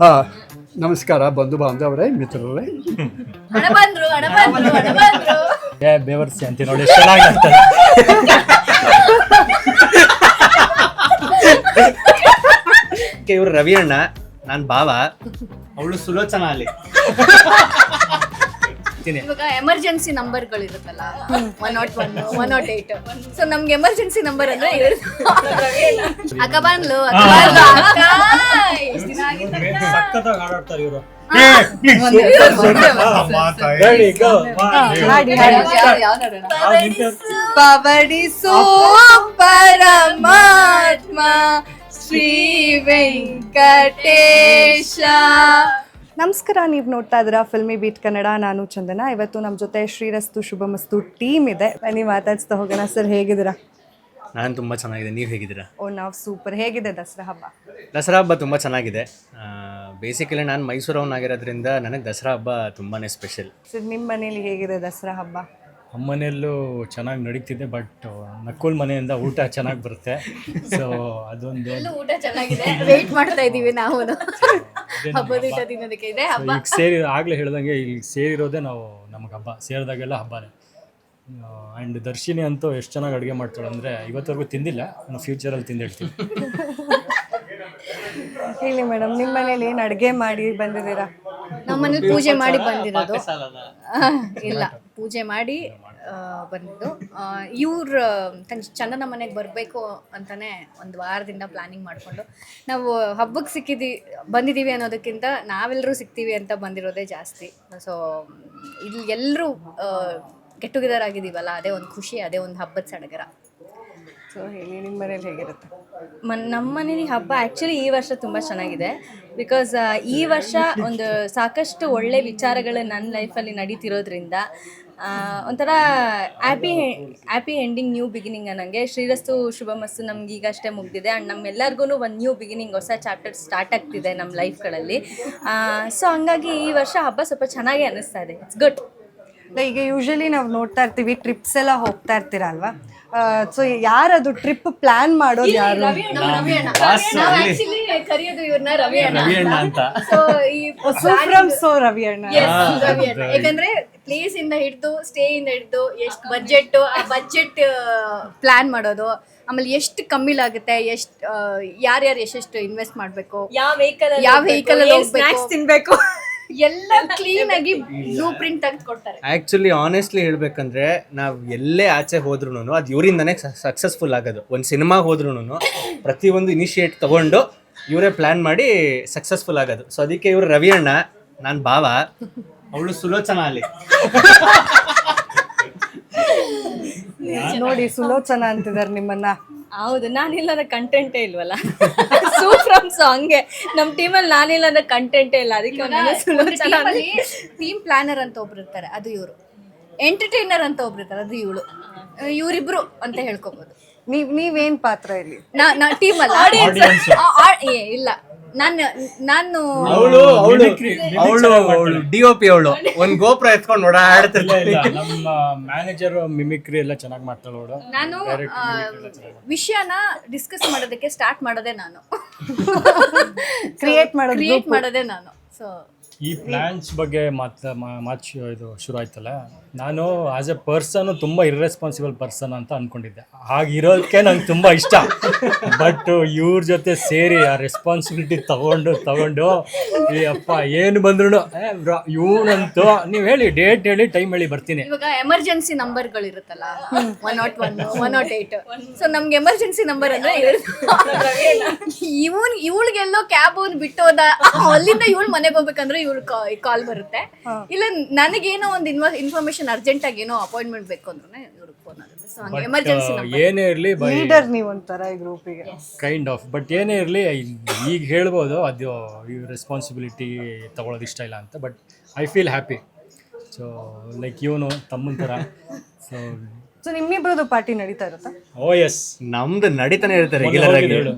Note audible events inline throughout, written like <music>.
ಆ, ನಮಸ್ಕಾರ ಬಂಧು ಬಾಂಧವರೇ ಮಿತ್ರರೇ. ಹಣ ಬಂದ್ರು ಹಣ ಬಂದ್ರು ಹಣ ಬಂದ್ರು. ಏ ಬೇವರ್ಸಿ ಅಂತ ನೋಡಿ ಎಷ್ಟು ಚೆನ್ನಾಗಿ ಆಗ್ತದೆ ಇವರು ರವಿ ಅಣ್ಣ ನಾನ್ ಬಾವ ಅವಳು ಸುಲೋಚನಾ ಅಲ್ಲಿ. ಇವಾಗ ಎಮರ್ಜೆನ್ಸಿ ನಂಬರ್ಗಳು ಇರುತ್ತಲ್ಲ one nought one one nought eight so ನಮ್ಗೆ ಎಮರ್ಜೆನ್ಸಿ ನಂಬರ್ ಅಂದ್ರೆ ಇರುತ್ತೆ. ಅಕ್ಕ ಬಂದ್ಲು ಪವಡಿ ಬಂದ್ಲು, ಅಕ್ಕ ಎಷ್ಟ್ ದಿನ ಆಗಿತ್ತು ಅಕ್ಕ? ಸಖತ್ತಾಗಿ ಹಾಡಾಡ್ತಾರೆ ಇವರು. ಯಾವ್ದು- ಯಾವ್ದು ಹಾಡೋಣ? ಪರಮಾತ್ಮ ಶ್ರೀ ವೆಂಕಟೇಶ. ನಮಸ್ಕಾರ ನೀವು ನೋಡ್ತಾ ಇದ್ದೀರಾ ಫಿಲ್ಮಿ ಬೀಟ್ ಕನ್ನಡ. ನಾನು ಚಂದನ. ಇವತ್ತು ನಮ್ಮ ಜೊತೆ ಶ್ರೀರಸ್ತು ಶುಭಮಸ್ತು ಟೀಮ್ ಇದೆ. ಬನ್ನಿ ಮಾತಾಡ್ಸ್ತಾ ಹೋಗೋಣ. ಸರ್ ಹೇಗಿದ್ದೀರಾ? ನಾನು ತುಂಬ ಚೆನ್ನಾಗಿದೆ. ನೀವು ಹೇಗಿದ್ದೀರಾ? ಓ ನಾವು ಸೂಪರ್. ಹೇಗಿದೆ ದಸರಾ ಹಬ್ಬ? ದಸರಾ ಹಬ್ಬ ತುಂಬ ಚೆನ್ನಾಗಿದೆ. ಬೇಸಿಕಲಿ ನಾನು ಮೈಸೂರವನಾಗಿರೋದ್ರಿಂದ ನನಗೆ ದಸರಾ ಹಬ್ಬ ತುಂಬಾ ಸ್ಪೆಷಲ್ ಸರ್ ನಿಮ್ಮ ಮನೇಲಿ ಹೇಗಿದೆ ದಸರಾ ಹಬ್ಬ? ಅಮ್ಮನೆಯಲ್ಲೂ ಚೆನ್ನಾಗಿ ನಡೀತಿದೆ ಬಟ್ ನಕ್ಕುಲ್ ಮನೆಯಿಂದ ಊಟ ಚೆನ್ನಾಗಿ ಬರುತ್ತೆ. ಸೊ ಅದೊಂದು ಎಲ್ಲೂ ಊಟ ಚೆನ್ನಾಗಿದೆ. <laughs> ವೇಟ್ ಮಾಡ್ತಾ ಇದ್ದೀವಿ ನಾವು. ಹಬ್ಬದ ಊಟ ತಿನ್ನೋದಕ್ಕೆ ಇದೆ So, ಹಬ್ಬ. ಈಗ ಸೇರಿ ಆಗಲೇ ಹೇಳ್ದಂಗೆ ಇಲ್ಲಿ ಸೇರಿರೋದೇ ನಾವು ನಮಗೆ ಹಬ್ಬ ಸೇರಿದಾಗೆಲ್ಲ ಹಬ್ಬನೇ. ಆ್ಯಂಡ್ ದರ್ಶಿನಿ ಅಂತೂ ಎಷ್ಟು ಚೆನ್ನಾಗಿ ಅಡುಗೆ ಮಾಡ್ತಾಳೆ ಅಂದರೆ ಇವತ್ತವರೆಗೂ ತಿಂದಿಲ್ಲ ನಾನು ಫ್ಯೂಚರಲ್ಲಿ ಹೇಳ್ತೀನಿ. <laughs> ಹೇಳಿ ಮೇಡಮ್ ನಿಮ್ಮ ಮನೇಲಿ ಏನು ಅಡುಗೆ ಮಾಡಿ ಬಂದಿದ್ದೀರಾ? ನಮ್ಮ ಮನೇಲಿ ಪೂಜೆ ಮಾಡಿ ಬಂದಿರೋದು. ಇಲ್ಲ ಪೂಜೆ ಮಾಡಿ ಬಂದಿದ್ದು. ಇವ್ರ ಚಂದನ ಮನೆಗೆ ಬರಬೇಕು ಅಂತಾನೆ ಒಂದು ವಾರದಿಂದ ಪ್ಲಾನಿಂಗ್ ಮಾಡಿಕೊಂಡು ನಾವು ಹಬ್ಬಕ್ಕೆ ಸಿಕ್ಕಿದ್ದೀವಿ ಬಂದಿದ್ದೀವಿ ಅನ್ನೋದಕ್ಕಿಂತ ನಾವೆಲ್ಲರೂ ಸಿಗ್ತೀವಿ ಅಂತ ಬಂದಿರೋದೇ ಜಾಸ್ತಿ. ಸೊ ಇಲ್ಲಿ ಎಲ್ಲರೂ ಗೆಟ್ ಟುಗೆದರ್ ಆಗಿದ್ದೀವಲ್ಲ ಅದೇ ಒಂದು ಖುಷಿ ಅದೇ ಒಂದು ಹಬ್ಬದ ಸಡಗರ. ಸೊ ಹೇಳಿ ನಿಮ್ಮ ಮನೇಲಿ ಹೇಗಿರುತ್ತೆ? ಮನ್ ನಮ್ಮ ಮನೇಲಿ ಹಬ್ಬ ಆ್ಯಕ್ಚುಲಿ ಈ ವರ್ಷ ತುಂಬ ಚೆನ್ನಾಗಿದೆ. ಬಿಕಾಸ್ ಈ ವರ್ಷ ಒಂದು ಸಾಕಷ್ಟು ಒಳ್ಳೆ ವಿಚಾರಗಳು ನನ್ನ ಲೈಫಲ್ಲಿ ನಡೀತಿರೋದ್ರಿಂದ ಒಂಥರ happy happy ending new beginning ಅನ್ನಂಗೆ. ಶ್ರೀರಸ್ತು ಶುಭಮಸ್ತು ನಮ್ಗೆ ಈಗಷ್ಟೇ ಮುಗಿದಿದೆ. ಆ್ಯಂಡ್ ನಮ್ಮೆಲ್ಲರಿಗೂ ಒಂದು ನ್ಯೂ ಬಿಗಿನಿಂಗ್ ಹೊಸ ಚಾಪ್ಟರ್ ಸ್ಟಾರ್ಟ್ ಆಗ್ತಿದೆ ನಮ್ಮ ಲೈಫ್ಗಳಲ್ಲಿ ಸೊ ಹಂಗಾಗಿ ಈ ವರ್ಷ ಹಬ್ಬ ಸ್ವಲ್ಪ ಚೆನ್ನಾಗಿ ಅನ್ನಿಸ್ತಾ ಇದೆ. ಇಟ್ಸ್ ಗುಡ್ ಈಗ ಯೂಶಲಿ ನಾವು ನೋಡ್ತಾ ಇರ್ತೀವಿ ಟ್ರಿಪ್ಸ್ ಎಲ್ಲ ಹೋಗ್ತಾ ಇರ್ತೀರಲ್ವಾ? ಸೊ ಯಾರದು ಟ್ರಿಪ್ ಪ್ಲಾನ್ ಮಾಡೋದು ಯಾರು? ಕರೆಯೋದು ಇವ್ರನ್ನ ರವಿ ಅಣ್ಣ. ರವಿ ಅಣ್ಣ ಅಂತ. ಸೊ ಈ ಫ್ರಮ್ ಸೋ ರವಿ ಅಣ್ಣ. Yes, ರವಿ ಅಣ್ಣ. ಯಾಕಂದ್ರೆ ಪ್ಲೇಸ್ ಇಂದ ಹಿಡಿದು ಸ್ಟೇ ಇಂದ ಹಿಡಿದು ಎಷ್ಟು ಬಜೆಟ್ ಆ ಬಜೆಟ್ ಪ್ಲಾನ್ ಮಾಡೋದು ಆಮೇಲೆ ಎಷ್ಟು ಕಮ್ಮಿ ಆಗುತ್ತೆ ಎಷ್ಟು ಯಾರ್ಯಾರು ಎಷ್ಟೆಷ್ಟು ಇನ್ವೆಸ್ಟ್ ಮಾಡ್ಬೇಕು ಯಾವ ವೆಹಿಕಲ್ ಯಾವ ವೆಹಿಕಲ್ ತಿನ್ಬೇಕು? ಎಲ್ಲ ಕ್ಲೀನ್ ಆಗಿ ಬ್ಲೂ ಪ್ರಿಂಟ್ ತೆಗೆದು ಕೊಡ್ತಾರೆ. ಆ್ಯಕ್ಚುಲಿ ಆನೆಸ್ಟ್ಲಿ ಹೇಳ್ಬೇಕಂದ್ರೆ ನಾವು ಎಲ್ಲೇ ಆಚೆ ಹೋದ್ರುನು ಅದು ಇವರಿಂದನೇ ಸಕ್ಸಸ್ಫುಲ್ ಆಗೋದು. ಒಂದು ಸಿನಿಮಾ ಹೋದ್ರುನು ಪ್ರತಿಯೊಂದು ಇನಿಷಿಯೇಟ್ ತಗೊಂಡು ಇವರೇ ಪ್ಲಾನ್ ಮಾಡಿ ಸಕ್ಸಸ್ಫುಲ್ ಆಗೋದು. ಸೊ ಅದಕ್ಕೆ ಇವರು ರವಿ ಅಣ್ಣ ನಾನು ಭಾವ ಅವಳು ಸುಲೋಚನಾ ಅಲ್ಲಿ. ನೋಡಿ ಸುಲೋಚನಾ ಅಂತಿದ್ದಾರೆ ನಿಮ್ಮನ್ನ. ಹೌದು ನಾನಿಲ್ಲದ ಕಂಟೆಂಟೇ ಇಲ್ವಲ್ಲ? ಸೂಪ್ರಮ್ ಹಂಗೆ ನಮ್ಮ ಟೀಮಲ್ಲಿ ನಾನಿಲ್ಲದ ಕಂಟೆಂಟೇ ಇಲ್ಲ ಅದಕ್ಕೆ ಟೀಮ್ ಪ್ಲಾನರ್ ಅಂತ ಒಬ್ರು ಇರ್ತಾರೆ ಅದು ಇವರು. ಎಂಟರ್ಟೈನರ್ ಅಂತ ಒಬ್ರು ಇರ್ತಾರೆ ಅದು ಇವಳು. ಇವರಿಬ್ರು ಅಂತ ಹೇಳ್ಕೊಬೋದು. ನೀವ್ ನೀವೇನ್ ಪಾತ್ರ ಇಲ್ಲಿ? ನಾ ನಾ ಟೀಮ್ ಅಲ್ಲ? ಆ, ಆ, ಏ, ಇಲ್ಲ. ನಾನು ನಾನು ಅವಳು ಅವಳು. ಅವಳು ಅವಳು ಡಿ ಒ ಪಿ ಅವಳು. ಒಂದು ಗೋಪುರ ಎತ್ಕೊಂಡು ಓಡಾಡ್ತಿರ್ತಾರೆ ನಮ್ಮ ಮ್ಯಾನೇಜರ್ ಮಿಮಿಕ್ರಿ ಎಲ್ಲ ಚೆನ್ನಾಗಿ ಮಾಡ್ತಾಳೆ ಅವಳು. ನಾನು ಆ, ವಿಷಯನ ಡಿಸ್ಕಸ್ ಮಾಡೋದಕ್ಕೆ ಸ್ಟಾರ್ಟ್ ಮಾಡೋದೇ ನಾನು. ಕ್ರಿಯೇಟ್ ಮಾಡೋದು ಕ್ರಿಯೇಟ್ ಮಾಡೋದೇ ನಾನು. ಸೊ ಈ ಪ್ಲ್ಯಾನ್ಸ್ ಬಗ್ಗೆ ಮಾತು ಮಾತು ಇದು ಶುರು ಆಯ್ತಲ್ಲ? ನಾನು ಆಸ್ ಎ ಪರ್ಸನ್ ತುಂಬ ಇರ್ರೆಸ್ಪಾನ್ಸಿಬಲ್ ಪರ್ಸನ್ ಅಂತ ಅನ್ಕೊಂಡಿದ್ದೆ. ಹಾಗಿರೋದಕ್ಕೆ ನಂಗೆ ತುಂಬ ಇಷ್ಟ. ಬಟ್ ಇವ್ರ ಜೊತೆ ಸೇರಿ ಆ ರೆಸ್ಪಾನ್ಸಿಬಿಲಿಟಿ ತಗೊಂಡು ತಗೊಂಡು ಈ ಅಪ್ಪ ಏನು ಬಂದ್ರು ಇವನಂತೂ ನೀವು ಹೇಳಿ ಡೇಟ್ ಹೇಳಿ ಟೈಮ್ ಹೇಳಿ ಬರ್ತೀನಿ. ಇವಾಗ ಎಮರ್ಜೆನ್ಸಿ ನಂಬರ್ಗಳು ಇರುತ್ತಲ್ಲ one nought one one nought eight so ನಮ್ಗೆ ಎಮರ್ಜೆನ್ಸಿ ನಂಬರ್ ಅಂದ್ರೆ ಇವನ್ <laughs> ಇವಳಿಗೆಲ್ಲೋ ಕ್ಯಾಬ್ ಅವ್ನು ಬಿಟ್ಟೋದ? ಅಲ್ಲಿಂದ ಇವಳು ಮನೆಗೆ ಹೋಗ್ಬೇಕಂದ್ರೆ ಇವಳು ಕಾಲ್ ಬರುತ್ತೆ. ಇಲ್ಲ ನನಗೇನೋ ಒಂದು ಇನ್ಫಾರ್ಮೇಶನ್ ಅರ್ಜೆಂಟ್ ಆಗಿ ಏನೋ ಅಪಾಯಿಂಟ್ಮೆಂಟ್ ಬೇಕು ಅಂದ್ರೆ ಇವ್ರಿಗೆ ಫೋನ್ ಆಗುತ್ತೆ ಸೊ ಹಂಗೆ ಎಮರ್ಜೆನ್ಸಿ ನಂಬರ್ ಏನೇ ಇರಲಿ ಲೀಡರ್ ನೀವು ಒಂಥರ ಈ ಗ್ರೂಪಿಗೆ ಕೈಂಡ್ ಆಫ್ ಬಟ್ ಏನೇ ಇರಲಿ ಈಗ ಹೇಳ್ಬೋದು ಅದು ಈ ರೆಸ್ಪಾನ್ಸಿಬಿಲಿಟಿ ತಗೊಳ್ಳೋದು ಇಷ್ಟ ಇಲ್ಲ ಅಂತ. But I feel happy so like ಇವನು ತಮ್ಮನ ಥರ ಸೊ ಸೊ ನಿಮ್ಮಿಬ್ಬರದು ಪಾರ್ಟಿ ನಡೀತಾ ಇರುತ್ತಾ? ಓ ಎಸ್ ನಮ್ದು ನಡೀತಾನೆ ಇರುತ್ತೆ ರೆಗ್ಯುಲರ್ ಆಗಿ. ಹೇಳು.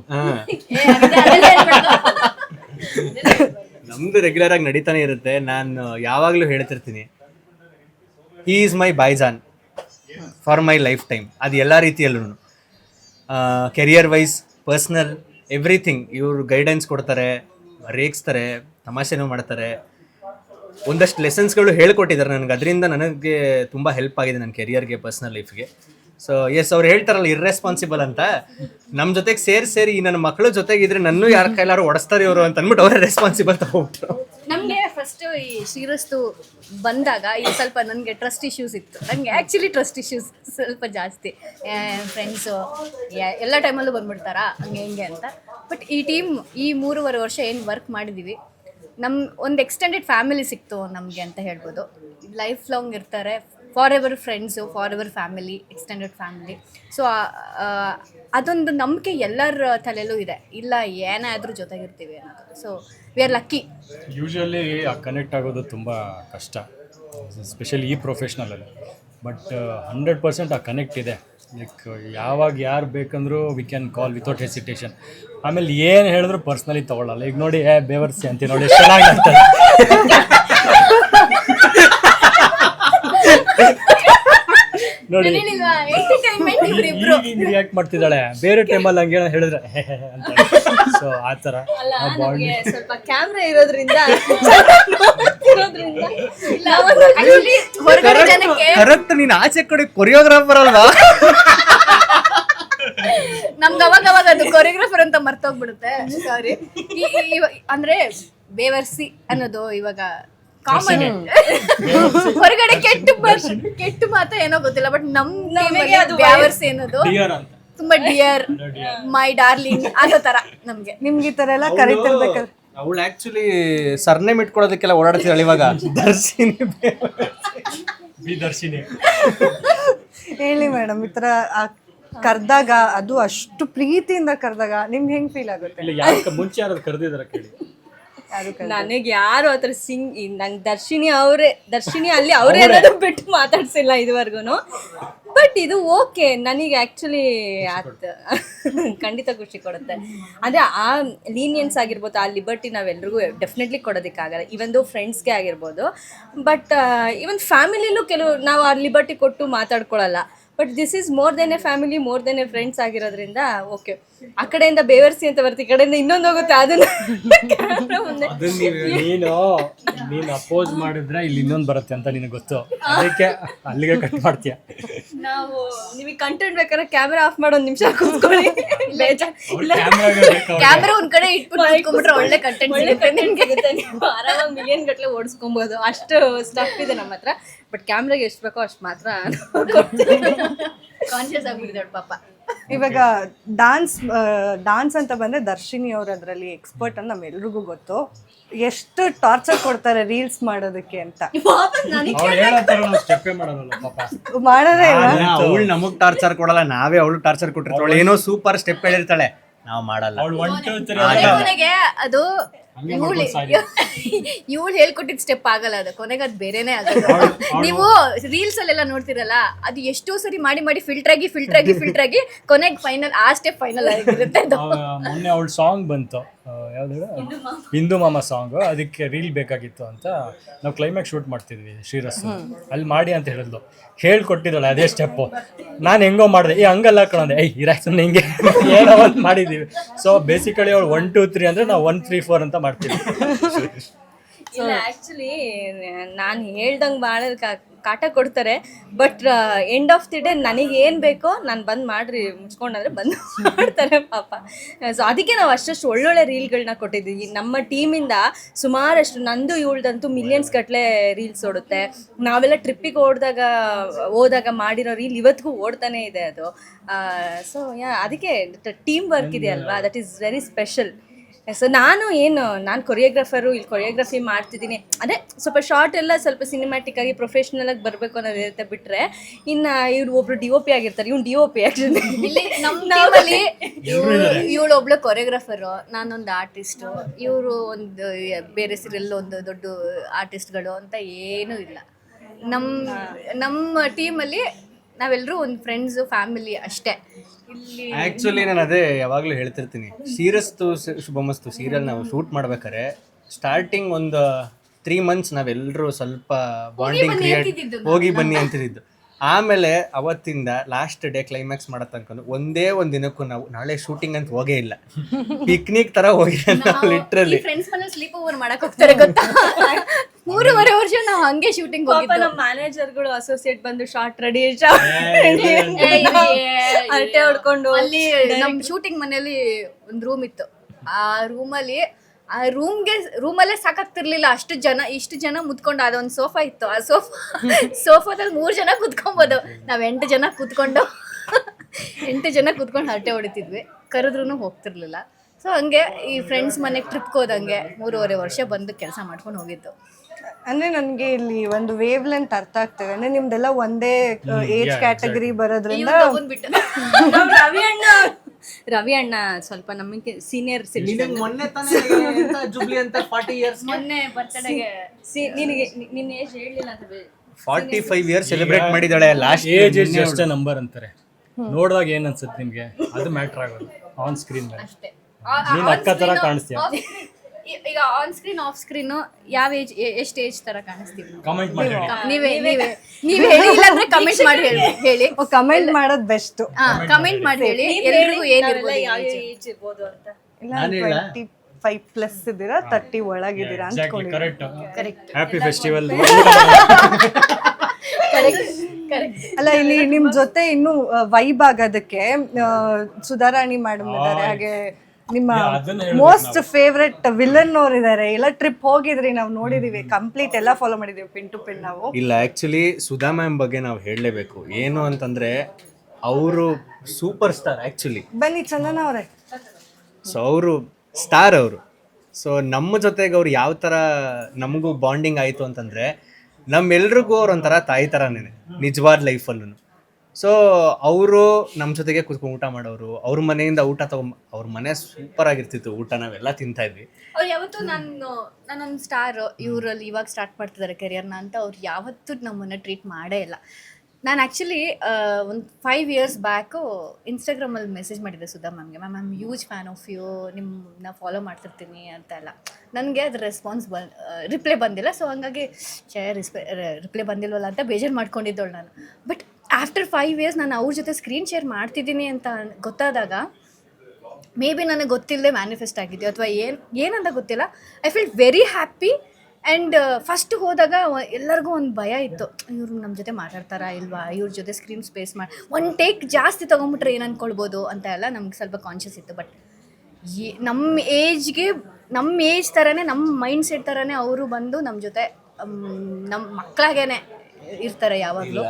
<laughs> ನಮ್ದು ರೆಗ್ಯುಲರ್ ಆಗಿ ನಡೀತಾನೆ ಇರುತ್ತೆ. ನಾನು ಯಾವಾಗಲೂ ಹೇಳ್ತಿರ್ತೀನಿ. He is my bhaijaan for my life time ಅದು ಎಲ್ಲ ರೀತಿಯಲ್ಲೂ ಕೆರಿಯರ್ ವೈಸ್ ಪರ್ಸ್ನಲ್ ಎವ್ರಿಥಿಂಗ್ ಇವರು ಗೈಡೆನ್ಸ್ ಕೊಡ್ತಾರೆ, ರೇಗಿಸ್ತಾರೆ, ತಮಾಷೆನೂ ಮಾಡ್ತಾರೆ. ಒಂದಷ್ಟು ಲೆಸನ್ಸ್ಗಳು ಹೇಳ್ಕೊಟ್ಟಿದ್ದಾರೆ ನನಗೆ. ಅದರಿಂದ ನನಗೆ ತುಂಬ ಹೆಲ್ಪ್ ಆಗಿದೆ ನನ್ನ ಕೆರಿಯರ್ಗೆ ಪರ್ಸ್ನಲ್ ಲೈಫ್ಗೆ ಸೊ ಎಸ್ ಅವ್ರು ಹೇಳ್ತಾರಲ್ಲ ಇರ್ರೆಸ್ಪಾನ್ಸಿಬಲ್ ಅಂತ. ನಮ್ಮ ಜೊತೆಗೆ ಸೇರಿ ಸೇರಿ ನನ್ನ ಮಕ್ಕಳ ಜೊತೆಗಿದ್ರೆ ನನ್ನೂ ಯಾರ ಕೈಲಾರು ಒಡಸ್ತಾರೆ ಇವರು ಅಂತ ಅಂದ್ಬಿಟ್ಟು ಅವರೇ ರೆಸ್ಪಾನ್ಸಿಬಲ್ ತಗೊಂಡ್ಬಿಟ್ರು ನಮಗೆ ಫಸ್ಟ್ ಈ ಶ್ರೀರಸ್ತು ಬಂದಾಗ ಈ ಸ್ವಲ್ಪ ನನಗೆ ಟ್ರಸ್ಟ್ ಇಶ್ಯೂಸ್ ಇತ್ತು. ನನಗೆ ಆ್ಯಕ್ಚುಲಿ ಟ್ರಸ್ಟ್ ಇಶ್ಯೂಸ್ ಸ್ವಲ್ಪ ಜಾಸ್ತಿ. ಫ್ರೆಂಡ್ಸು ಎಲ್ಲ ಟೈಮಲ್ಲೂ ಬಂದ್ಬಿಡ್ತಾರಾ? ಹಂಗೆ, ಹಿಂಗೆ ಅಂತ. ಬಟ್ ಈ ಟೀಮ್ ಈ ಮೂರುವರೆ ವರ್ಷ ಏನು ವರ್ಕ್ ಮಾಡಿದ್ದೀವಿ ನಮ್ಮ ಒಂದು ಎಕ್ಸ್ಟೆಂಡೆಡ್ ಫ್ಯಾಮಿಲಿ ಸಿಕ್ತು ನಮಗೆ ಅಂತ ಹೇಳ್ಬೋದು. ಲೈಫ್ ಲಾಂಗ್ ಇರ್ತಾರೆ for ever friends for ever family extended family so ಅದೊಂದು ನಂಬಿಕೆ ಎಲ್ಲರ ತಲೆಯಲ್ಲೂ ಇದೆ. ಇಲ್ಲ, ಏನೇ ಆದರೂ ಜೊತೆಗಿರ್ತೀವಿ ಅಂತ so we are lucky usually ಆ ಕನೆಕ್ಟ್ ಆಗೋದು ತುಂಬ ಕಷ್ಟ. ಸ್ಪೆಷಲಿ ಈ ಪ್ರೊಫೆಷ್ನಲಲ್ಲಿ ಬಟ್ ಹಂಡ್ರೆಡ್ ಪರ್ಸೆಂಟ್ ಆ ಕನೆಕ್ಟ್ ಇದೆ. ಲೈಕ್ ಯಾವಾಗ ಯಾರು ಬೇಕಂದ್ರೂ we can call without hesitation ಆಮೇಲೆ ಏನು ಹೇಳಿದ್ರು ಪರ್ಸ್ನಲಿ ತೊಗೊಳ್ಳಲ್ಲ ಈಗ ನೋಡಿ ಏ ಬೇವರ್ಸಿ ಅಂತ ನೋಡಿ, ಚೆನ್ನಾಗಿ <laughs> ನೋಡಿ ಇಬ್ರು ರಿಯಾಕ್ಟ್ ಮಾಡ್ತಿದ್ದಾಳೆ. ಬೇರೆ ಟೈಮಲ್ಲಿ ಹಂಗೆ ಹೇಳಿದ್ರೆ ಅಂತ ಸೊ ಆ ಥರ. ಬಾಂಡ್ ಸ್ವಲ್ಪ ಕ್ಯಾಮ್ರಾ ಇರೋದ್ರಿಂದ ಕರೆಕ್ಟ್ ನೀನು ಆಚೆ ಕಡೆ ಕೊರಿಯೋಗ್ರಾಫರ್ ಅಲ್ವಾ? ನಮ್ಗೆ ಅವಾಗ ಅವಾಗ ಅದು ಕೊರಿಯೋಗ್ರಾಫರ್ ಅಂತ ಮರ್ತೋಗ್ಬಿಡುತ್ತೆ. ಸಾರಿ ಅಂದ್ರೆ ಬೇವರ್ಸಿ ಅನ್ನೋದು ಇವಾಗ ಕಾಮನ್. <laughs> ಹೊರಗಡೆ ಕೆಟ್ಟು ಕೆಟ್ಟು ಕೆಟ್ಟ ಮಾತ ಏನೋ ಗೊತ್ತಿಲ್ಲ ಬಟ್ ನಮ್ ನಮಗೆ ಅದು ವ್ಯಾವರ್ಸ್ ಏನದು? ಡಿಯರ್ ಅಂತ. ತುಂಬಾ ಡಿಯರ್. ಮೈ ಡಾರ್ಲಿಂಗ್ ಅನ್ನೋ ತರ ನಮ್ಗೆ. ನಿಮ್ಗೆ ಈ ತರ ಎಲ್ಲ ಕರಿತಿರ್ಬೇಕಲ್ಲ. ಅವಳು ಆಕ್ಚುಲಿ ಸರ್ನೇಮ್ ಇಟ್ಕೊಳ್ಳೋದಕ್ಕೆಲ್ಲ ಓಡಾಡ್ತಿದ್ದಾಳೆ ಇವಾಗ. ದರ್ಶಿನಿ. <laughs> ಬಿ ದರ್ಶಿನಿ. ಹೇಳಿ ಮೇಡಮ್ ಈ ತರ ಕರ್ದಾಗ ಅದು ಅಷ್ಟು ಪ್ರೀತಿಯಿಂದ ಕರ್ದಾಗ ನಿಮ್ಗೆ ಹೆಂಗ್ ಫೀಲ್ ಆಗುತ್ತೆ? ಇಲ್ಲ ಯಾಕೆ ಮುಂಚೆ ಯಾರು ಕರೆದಿದಾರ ಕೇಳಿ. ನನಗೆ ಯಾರು ಆ ಥರ ಸಿಂಗ್ ನಂಗೆ ದರ್ಶಿನಿ ಅವರೇ ದರ್ಶಿನಿ ಅಲ್ಲಿ ಅವರೇ ಏನಾದ್ರು ಬಿಟ್ಟು ಮಾತಾಡ್ಸಿಲ್ಲ ಇದುವರೆಗೂ ಬಟ್ ಇದು ಓಕೆ ನನಗೆ ಆ್ಯಕ್ಚುಲಿ <laughs> ಖಂಡಿತ ಖುಷಿ ಕೊಡುತ್ತೆ. ಅಂದರೆ ಆ ಲೀನಿಯನ್ಸ್ ಆಗಿರ್ಬೋದು ಆ ಲಿಬರ್ಟಿ ನಾವೆಲ್ರಿಗೂ ಡೆಫಿನೆಟ್ಲಿ ಕೊಡೋದಕ್ಕಾಗಲ್ಲ. ಇವನ್ ದೋ ಫ್ರೆಂಡ್ಸ್ಗೆ ಆಗಿರ್ಬೋದು. ಬಟ್ ಇವನ್ ಫ್ಯಾಮಿಲಿಲೂ ಕೆಲವು ನಾವು ಆ ಲಿಬರ್ಟಿ ಕೊಟ್ಟು ಮಾತಾಡ್ಕೊಳ್ಳಲ್ಲ but this is more than a family more than a friends ಆಗಿರೋದ್ರಿಂದ ಓಕೆ ಆ ಕಡೆಯಿಂದ ಬೇವರ್ಸಿ ಅಂತ ಬರ್ತಿ ಈ ಕಡೆಯಿಂದ ಇನ್ನೊಂದು ಹೋಗುತ್ತೆ ಅದನ್ನ camera ಮುಂದೆ ನೀನು ನೀನು ಅಪೋಸ್ ಮಾಡಿದ್ರೆ ಇಲ್ಲಿ ಇನ್ನೊಂದು ಬರುತ್ತೆ ಅಂತ ನಿನಗೆ ಗೊತ್ತು. ಅದಕ್ಕೆ ಅಲ್ಲಿಗೆ ಕಟ್ ಮಾಡ್ತೀಯ. ನಾವು ನಿಮಗೆ ಕಂಟೆಂಟ್ ಬೇಕಾದ್ರೆ ಕ್ಯಾಮ್ರಾ ಆಫ್ ಮಾಡಿ ಒಂದು ನಿಮಿಷ ಕೂತ್ಕೊಳ್ಳಿ. ಬೇಜಾರ್ ಇಲ್ಲ. ಕ್ಯಾಮ್ರಾ ಒಂದ್ ಕಡೆ ಇಟ್ಬಿಟ್ಟು ನಿಂತ್ಕೊಂಡ್ಬಿಟ್ರೆ ಒಳ್ಳೆ ಕಂಟೆಂಟ್ ಒಳ್ಳೆ ಕಂಟೆಂಟ್ ಸಿಗುತ್ತೆ. ನೀವು ಆರಾಮಾಗಿ ಮಿಲಿಯನ್ ಗಟ್ಟಲೆ ಓಡಿಸ್ಕೊಬೋದು. ಅಷ್ಟು ಸ್ಟಫ್ ಇದೆ ನಮ್ಮ ಹತ್ರ. ಬಟ್ ಕ್ಯಾಮ್ರಾಗೆ ಎಷ್ಟು ಬೇಕೋ ಅಷ್ಟು ಮಾತ್ರ ಕಾನ್ಶಿಯಸ್ ಆಗ್ಬಿಟ್ಟಿದ್ದಾಳೆ ಪಾಪ. <laughs> ಇವಾಗ ಡಾನ್ಸ್ ಡಾನ್ಸ್ ಅಂತ ಬಂದ್ರೆ ದರ್ಶಿನಿ ಅವ್ರ ಅದರಲ್ಲಿ ಎಕ್ಸ್ಪರ್ಟ್ ಅಂತ ನಮ್ಮೆಲ್ರಿಗೂ ಗೊತ್ತು. ಎಷ್ಟು ಟಾರ್ಚರ್ ಕೊಡ್ತಾರೆ ರೀಲ್ಸ್ ಮಾಡೋದಕ್ಕೆ ಅಂತ. <laughs> ಮಾಡೋದೇ ಇಲ್ಲ. ಅವಳು ನಮಗ್ ಟಾರ್ಚರ್ ಕೊಡಲ್ಲ ನಾವೇ ಅವಳು ಟಾರ್ಚರ್ ಕೊಟ್ಟಿರ್ತಾಳೆ ಏನೋ ಸೂಪರ್ ಸ್ಟೆಪ್ ಹೇಳಿರ್ತಾಳೆ ನಾವು ಮಾಡಲ್ಲ. ಅದು ಇವಳು <laughs> ಹೇಳ್ಕೊಟ್ಟಿದ್ ಸ್ಟೆಪ್ ಆಗಲ್ಲ ಅದು. ಕೊನೆಗೆ ಅದು ಬೇರೆನೆ ಆಗೋದು <laughs> ನೀವು ರೀಲ್ಸ್ ಅಲ್ಲೆಲ್ಲ ನೋಡ್ತಿರಲ್ಲ ಅದು ಎಷ್ಟೋ ಸರಿ ಮಾಡಿ ಮಾಡಿ ಫಿಲ್ಟರ್ ಆಗಿ ಫಿಲ್ಟರ್ ಆಗಿ ಫಿಲ್ಟರ್ ಆಗಿ ಕೊನೆಗೆ ಫೈನಲ್ ಆ ಸ್ಟೆಪ್ ಫೈನಲ್ ಆಗಿರುತ್ತೆ ಮೊನ್ನೆ ಅವಳ ಸಾಂಗ್ ಬಂತು. ಯಾವ್ದು ಹೇಳ? ಹಿಂದೂ ಮಾಮ. ಸಾಂಗ್ ಅದಕ್ಕೆ ರೀಲ್ ಬೇಕಾಗಿತ್ತು ಅಂತ ನಾವು ಕ್ಲೈಮ್ಯಾಕ್ಸ್ ಶೂಟ್ ಮಾಡ್ತಿದ್ವಿ ಶ್ರೀರಸ್ ಅಲ್ಲಿ ಮಾಡಿ ಅಂತ ಹೇಳಿದ್ಲು. ಹೇಳ್ಕೊಟ್ಟಿದ್ದಾಳೆ ಅದೇ ಸ್ಟೆಪ್ಪು ನಾನು ಹೆಂಗೋ ಮಾಡಿದೆ. ಏ ಹಂಗಲ್ಲ ಕಣಂದೆ ಏಯ್ ಇರ ಸುಮ್ಮನೆ ಹಿಂಗೆ ಏನೋ ಒಂದು ಮಾಡಿದ್ದೀವಿ. ಸೊ ಬೇಸಿಕಲಿ ಅವಳು ಒನ್ ಟೂ ತ್ರೀ ಅಂದರೆ ನಾವು ಒನ್ ತ್ರೀ ಫೋರ್ ಅಂತ ಮಾಡ್ತೀವಿ. ಇಲ್ಲ ಆ್ಯಕ್ಚುಲಿ ನಾನು ಹೇಳ್ದಂಗೆ ಭಾಳ ಕಾಟ ಕೊಡ್ತಾರೆ but end of the day ನನಗೆ ಏನು ಬೇಕೋ ನಾನು ಬಂದು ಮಾಡ್ರಿ ಮುಚ್ಕೊಂಡಂದ್ರೆ ಬಂದು <laughs> ಮಾಡ್ತಾರೆ ಪಾಪ. ಸೊ ಅದಕ್ಕೆ ನಾವು ಅಷ್ಟಷ್ಟು ಒಳ್ಳೊಳ್ಳೆ ರೀಲ್ಗಳನ್ನ ಕೊಟ್ಟಿದ್ದೀವಿ. ನಮ್ಮ ಟೀಮಿಂದ ಸುಮಾರಷ್ಟು ನಂದು ಇವಳ್ದಂತೂ ಮಿಲಿಯನ್ಸ್ ಗಟ್ಟಲೆ ರೀಲ್ಸ್ ಓಡುತ್ತೆ. ನಾವೆಲ್ಲ ಟ್ರಿಪ್ಪಿಗೆ ಓಡಿದಾಗ ಹೋದಾಗ ಮಾಡಿರೋ ರೀಲ್ ಇವತ್ತಿಗೂ ಓಡ್ತಾನೆ ಇದೆ ಅದು. ಸೊ ಯಾ ಅದಕ್ಕೆ ಟೀಮ್ ವರ್ಕ್ ಇದೆ ಅಲ್ವಾ? That is very special so ನಾನು ಏನು ನಾನು ಕೊರಿಯೋಗ್ರಾಫರು ಇಲ್ಲಿ ಕೊರಿಯೋಗ್ರಫಿ ಮಾಡ್ತಿದ್ದೀನಿ. ಅದೇ ಸ್ವಲ್ಪ ಶಾರ್ಟ್ ಎಲ್ಲ ಸ್ವಲ್ಪ ಸಿನಿಮ್ಯಾಟಿಕ್ ಆಗಿ ಪ್ರೊಫೆಷ್ನಲ್ ಆಗಿ ಬರಬೇಕು ಅನ್ನೋದು ಇರುತ್ತೆ ಬಿಟ್ಟರೆ ಇನ್ನು ಇವ್ರು ಒಬ್ರು ಡಿ ಒ ಪಿ ಆಗಿರ್ತಾರೆ. ಇವ್ನು ಡಿ ಒ ಪಿ ಆ್ಯಕ್ಚುಲಿ ಇಲ್ಲಿ ನಮ್ಮ ಟೀಮಲ್ಲಿ ಇವಳು ಒಬ್ಳು ಕೊರಿಯೋಗ್ರಾಫರು ನಾನೊಂದು ಆರ್ಟಿಸ್ಟು ಇವರು ಒಂದು ಬೇರೆ ಸೀರಿಯಲ್ ಒಂದು ದೊಡ್ಡ ಆರ್ಟಿಸ್ಟ್ಗಳು ಅಂತ ಏನೂ ಇಲ್ಲ. ನಮ್ಮ ನಮ್ಮ ಟೀಮಲ್ಲಿ ನಾವೆಲ್ಲರೂ ಒಂದು ಫ್ರೆಂಡ್ಸು ಫ್ಯಾಮಿಲಿ ಅಷ್ಟೇ. ಇಲ್ಲಿ ಆಕ್ಚುಲಿ ನಾನು ಅದೇ ಯಾವಾಗಲೂ ಹೇಳ್ತಿರ್ತೀನಿ. ಸೀರಸ್ತು ಶುಭಮಸ್ತು ಸೀರಿಯಲ್ ನಾವು ಶೂಟ್ ಮಾಡ್ಬೇಕಾರೆ ಸ್ಟಾರ್ಟಿಂಗ್ ಒಂದು ತ್ರೀ ಮಂತ್ಸ್ ನಾವೆಲ್ಲರೂ ಸ್ವಲ್ಪ ಬಾಂಡಿಂಗ್ ಕ್ರಿಯೇಟ್ ಹೋಗಿ ಬನ್ನಿ ಅಂತಿದ್ದು. ಆಮೇಲೆ ಅವತ್ತಿಂದ ಲಾಸ್ಟ್ ಡೇ ಕ್ಲೈಮ್ಯಾಕ್ಸ್ ಮಾಡೋ ತನಕ ಒಂದೇ ಒಂದ್ ದಿನಕ್ಕೂ ನಾವು ನಾಳೆ ಶೂಟಿಂಗ್ ಅಂತ ಹೋಗೇ ಇಲ್ಲ. <laughs> ಪಿಕ್ನಿಕ್ ತರ ಹೋಗಿ ನಾವು ಲಿಟ್ರಲಿ ಫ್ರೆಂಡ್ಸ್ ಮನೆ ಸ್ಲೀಪ್ ಓವರ್ ಮಾಡಕ್ ಹೋಗ್ತಾರೆ ಗೊತ್ತಾ? <laughs> ಮೂರುವರೆ ವರ್ಷ ನಾವ್ ಹಂಗೆ ಶೂಟಿಂಗ್ ಪಾಪ ನಮ್ಮ ಮ್ಯಾನೇಜರ್ಗಳು ಅಸೋಸಿಯೇಟ್ ಬಂದು ಶಾರ್ಟ್ ರೆಡಿ ಅರಟೆ ಹೊಡ್ಕೊಂಡು ಅಲ್ಲಿ ನಮ್ ಶೂಟಿಂಗ್ ಮನೆಯಲ್ಲಿ ಒಂದ್ ರೂಮ್ ಇತ್ತು ಆ ರೂಮಲ್ಲಿ ಆ ರೂಮ್ಗೆ ರೂಮಲ್ಲೇ ಸಾಕಾಗ್ತಿರ್ಲಿಲ್ಲ ಅಷ್ಟು ಜನ ಇಷ್ಟು ಜನ ಮುತ್ಕೊಂಡು ಅದೊಂದು ಸೋಫಾ ಇತ್ತು ಆ ಸೋಫಾ ಸೋಫಾದಲ್ಲಿ ಮೂರು ಜನ ಕುತ್ಕೊಬೋದು ನಾವ್ ಎಂಟು ಜನ ಕುತ್ಕೊಂಡು ಎಂಟು ಜನ ಕೂತ್ಕೊಂಡು ಹರಟೆ ಹೊಡಿತಿದ್ವಿ ಕರೆದ್ರೂ ಹೋಗ್ತಿರ್ಲಿಲ್ಲ ಸೊ ಹಂಗೆ ಈ ಫ್ರೆಂಡ್ಸ್ ಮನೆಗೆ ಟ್ರಿಪ್ಗೆ ಹೋದಂಗೆ ಮೂರುವರೆ ವರ್ಷ ಬಂದು ಕೆಲಸ ಮಾಡ್ಕೊಂಡು ಹೋಗಿದ್ದು ಅಂದ್ರೆ ನನ್ಗೆ ಇಲ್ಲಿ ಒಂದು ವೇವ್ ಲೆಂತ್ ಅರ್ಥ ಆಗ್ತದೆ. ಅಂದ್ರೆ ನಿಮ್ದೆಲ್ಲ ಒಂದೇ ಏಜ್ ಕ್ಯಾಟಗರಿ ಬರೋದ್ರಿಂದ ಬಿಟ್ಟು. ನಮ್ ರವಿ ಅಣ್ಣ. ರವಿ ಅಣ್ಣ ಸ್ವಲ್ಪ ನಮಗೆ ಸೀನಿಯರ್ ಸಿಟಿಸನ್ ಮೊನ್ನೆ ತಾನೇ ಜುಬ್ಲಿ ಅಂತ ಫಾರ್ಟಿ ಇಯರ್ಸ್ ಮೊನ್ನೆ ಬರ್ತಡೆಗೆ ನಿನಗೆ ನಿನ್ನ ಏಜ್ ಹೇಳಲಿಲ್ಲ ಅಂತ ಬೇ- forty five years celebrate ಮಾಡಿದಾಳೆ last age is just number ಅಂತಾರೆ. ನೋಡಿದಾಗ ಏನ್ ಅನ್ಸುತ್ತೆ ನಿಮ್ಗೆ? ಅದು ಮ್ಯಾಟರ್ ಆಗೋದು ಆನ್ ಸ್ಕ್ರೀನ್ ಮೇಲೆ. ಅಷ್ಟೇ. ನೀನ್ ಅಕ್ಕ ತರ ಕಾಣಿಸ್ತೀಯ? ಈಗ ಆನ್ ಸ್ಕ್ರೀನ್ ಆಫ್ ಸ್ಕ್ರೀನ್ ಯಾವ ಏಜ್ ಎಷ್ಟು ಏಜ್ ತರ ಕಾಣಿಸ್ತೀವಿ ಕಾಮೆಂಟ್ ಮಾಡಿ. ನೀವೇ ನೀವೇ ನೀವ್ ಹೇಳಿ ಇಲ್ಲಾಂದ್ರೆ ಕಮೆಂಟ್ ಮಾಡಿ ಹೇಳಿ. <laughs> ಹೇಳಿ. ಕಮೆಂಟ್ ಮಾಡೋದು ಬೆಸ್ಟ್ ಕಮೆಂಟ್ ಮಾಡಿ ಹೇಳಿ. ಎಲ್ಲರಿಗೂ ನಾವೆಲ್ಲ ಯಾವ ಏಜ್ ಇರ್ಬೋದು ಅಂತ. ಇಲ್ಲ ಟ್ವೆಂಟಿ ಫೈವ್ ಪ್ಲಸ್ ಇದ್ದೀರಾ ತರ್ಟಿ ಒಳಗಿದ್ದೀರಾ ಅಂತ ಹ್ಯಾಪಿ ಫೆಸ್ಟಿವಲ್ ಕರೆಕ್ಟ್ ಕರೆಕ್ಟ್ ಅಲ್ಲ ಇಲ್ಲಿ ನಿಮ್ ಜೊತೆ ಇನ್ನು ವೈಬ್ ಆಗೋದಕ್ಕೆ ಸುಧಾರಾಣಿ ಮೇಡಮ್ ಇದ್ದಾರೆ ಹಾಗೆ ನಿಮ್ಮ ಅದನ್ನ ಮೋಸ್ಟ್ ಫೇವ್ರೆಟ್ ವಿಲನ್ ಅವ್ರು ಇದಾರೆ ಎಲ್ಲ ಟ್ರಿಪ್ ಹೋಗಿದ್ರಿ ನಾವು ನೋಡಿದೀವಿ. ಕಂಪ್ಲೀಟ್ ಎಲ್ಲ ಫಾಲೋ ಮಾಡಿದೀವಿ ಪಿನ್ ಟು ಪಿನ್ ನಾವು. ಇಲ್ಲ ಆಕ್ಚುಲಿ ಸುಧಾ ಮ್ಯಾಮ್ ಬಗ್ಗೆ ನಾವು ಹೇಳಲೇಬೇಕು. ಏನು ಅಂತಂದ್ರೆ ಅವರು ಸೂಪರ್ ಸ್ಟಾರ್ ಆಕ್ಚುಲಿ ಬನ್ನಿ ಚಂದನ ಅವರೇ. ಸೊ ಅವರು ಸ್ಟಾರ್ ಅವರು. ಸೊ ನಮ್ಮ ಜೊತೆಗೆ ಅವ್ರು ಯಾವ ತರ ನಮಗೂ ಬಾಂಡಿಂಗ್ ಆಯಿತು ಅಂತಂದ್ರೆ ನಮ್ಮೆಲ್ರಿಗೂ ಅವ್ರ ಒಂಥರ ತಾಯಿ ಥರನೇ ನಿಜವಾದ ಲೈಫಲ್ಲೂ ಸೊ ಅವರು ನಮ್ಮ ಜೊತೆಗೆ ಕುತ್ಕೊಂಡು ಊಟ ಮಾಡೋರು, ಅವ್ರ ಮನೆಯಿಂದ ಊಟ ತಗೊಂಡ್ ಅವ್ರ ಮನೆ ಸೂಪರ್ ಆಗಿರ್ತಿತ್ತು ಊಟ ನಾವೆಲ್ಲ ತಿಂತಾ ಇದ್ವಿ. ಅವ್ರು ಯಾವತ್ತೂ ನಾನು, ನಾನೊಂದು ಸ್ಟಾರ್ ಇವರಲ್ಲಿ ಇವಾಗ ಸ್ಟಾರ್ಟ್ ಮಾಡ್ತಿದ್ದಾರೆ ಕೆರಿಯರ್ನ ಅಂತ ಅವ್ರು ಯಾವತ್ತೂ ನಮ್ಮನ್ನು ಟ್ರೀಟ್ ಮಾಡೇ ಇಲ್ಲ. ನಾನು ಆ್ಯಕ್ಚುಲಿ ಒಂದು ಫೈವ್ ಇಯರ್ಸ್ ಬ್ಯಾಕು ಇನ್ಸ್ಟಾಗ್ರಾಮಲ್ಲಿ ಮೆಸೇಜ್ ಮಾಡಿದ್ದೆ Sudha ಮ್ಯಾಮ್ಗೆ ma'am I'm huge fan of you ನಿಮ್ಮನ್ನ ಫಾಲೋ ಮಾಡ್ತಿರ್ತೀನಿ ಅಂತೆಲ್ಲ ನನಗೆ ಅದು ರೆಸ್ಪಾನ್ಸ್ ಬನ್ ರಿಪ್ಲೈ ಬಂದಿಲ್ಲ. ಸೊ ಹಂಗಾಗಿ ಶೇರ್ ರಿಸ್ಪೆ ರಿಪ್ಲೈ ಬಂದಿಲ್ವಲ್ಲ ಅಂತ ಬೇಜಾರು ಮಾಡ್ಕೊಂಡಿದ್ದವಳು ನಾನು. ಬಟ್ ಆಫ್ಟರ್ ಫೈವ್ ಇಯರ್ಸ್ ನಾನು ಅವ್ರ ಜೊತೆ ಸ್ಕ್ರೀನ್ ಶೇರ್ ಮಾಡ್ತಿದ್ದೀನಿ ಅಂತ ಗೊತ್ತಾದಾಗ ಮೇ ಬಿ ನನಗೆ ಗೊತ್ತಿಲ್ಲದೆ ಮ್ಯಾನಿಫೆಸ್ಟ್ ಆಗಿದ್ದೆ ಅಥವಾ ಏನು, ಏನಂತ ಗೊತ್ತಿಲ್ಲ. I feel very happy and first ಹೋದಾಗ ಎಲ್ಲರಿಗೂ ಒಂದು ಭಯ ಇತ್ತು. ಇವ್ರು ನಮ್ಮ ಜೊತೆ ಮಾತಾಡ್ತಾರಾ ಇಲ್ವಾ? ಇವ್ರ ಜೊತೆ ಸ್ಕ್ರೀನ್ ಸ್ಪೇಸ್ ಮಾಡಿ ಒನ್ ಟೇಕ್ ಜಾಸ್ತಿ ತೊಗೊಂಬಿಟ್ರೆ ಏನು ಅಂದ್ಕೊಳ್ಬೋದು ಅಂತ ಎಲ್ಲ ನಮ್ಗೆ ಸ್ವಲ್ಪ ಕಾನ್ಷಿಯಸ್ ಇತ್ತು. ಬಟ್ ಈ ನಮ್ಮ ಏಜ್ಗೆ ನಮ್ಮ ಏಜ್ ಥರನೇ ನಮ್ಮ ಮೈಂಡ್ ಸೆಟ್ ಥರನೇ ಅವರು ಬಂದು ನಮ್ಮ ಜೊತೆ ನಮ್ಮ ಮಕ್ಕಳಾಗೇನೆ ಇರ್ತಾರೆ ಯಾವಾಗಲೂ.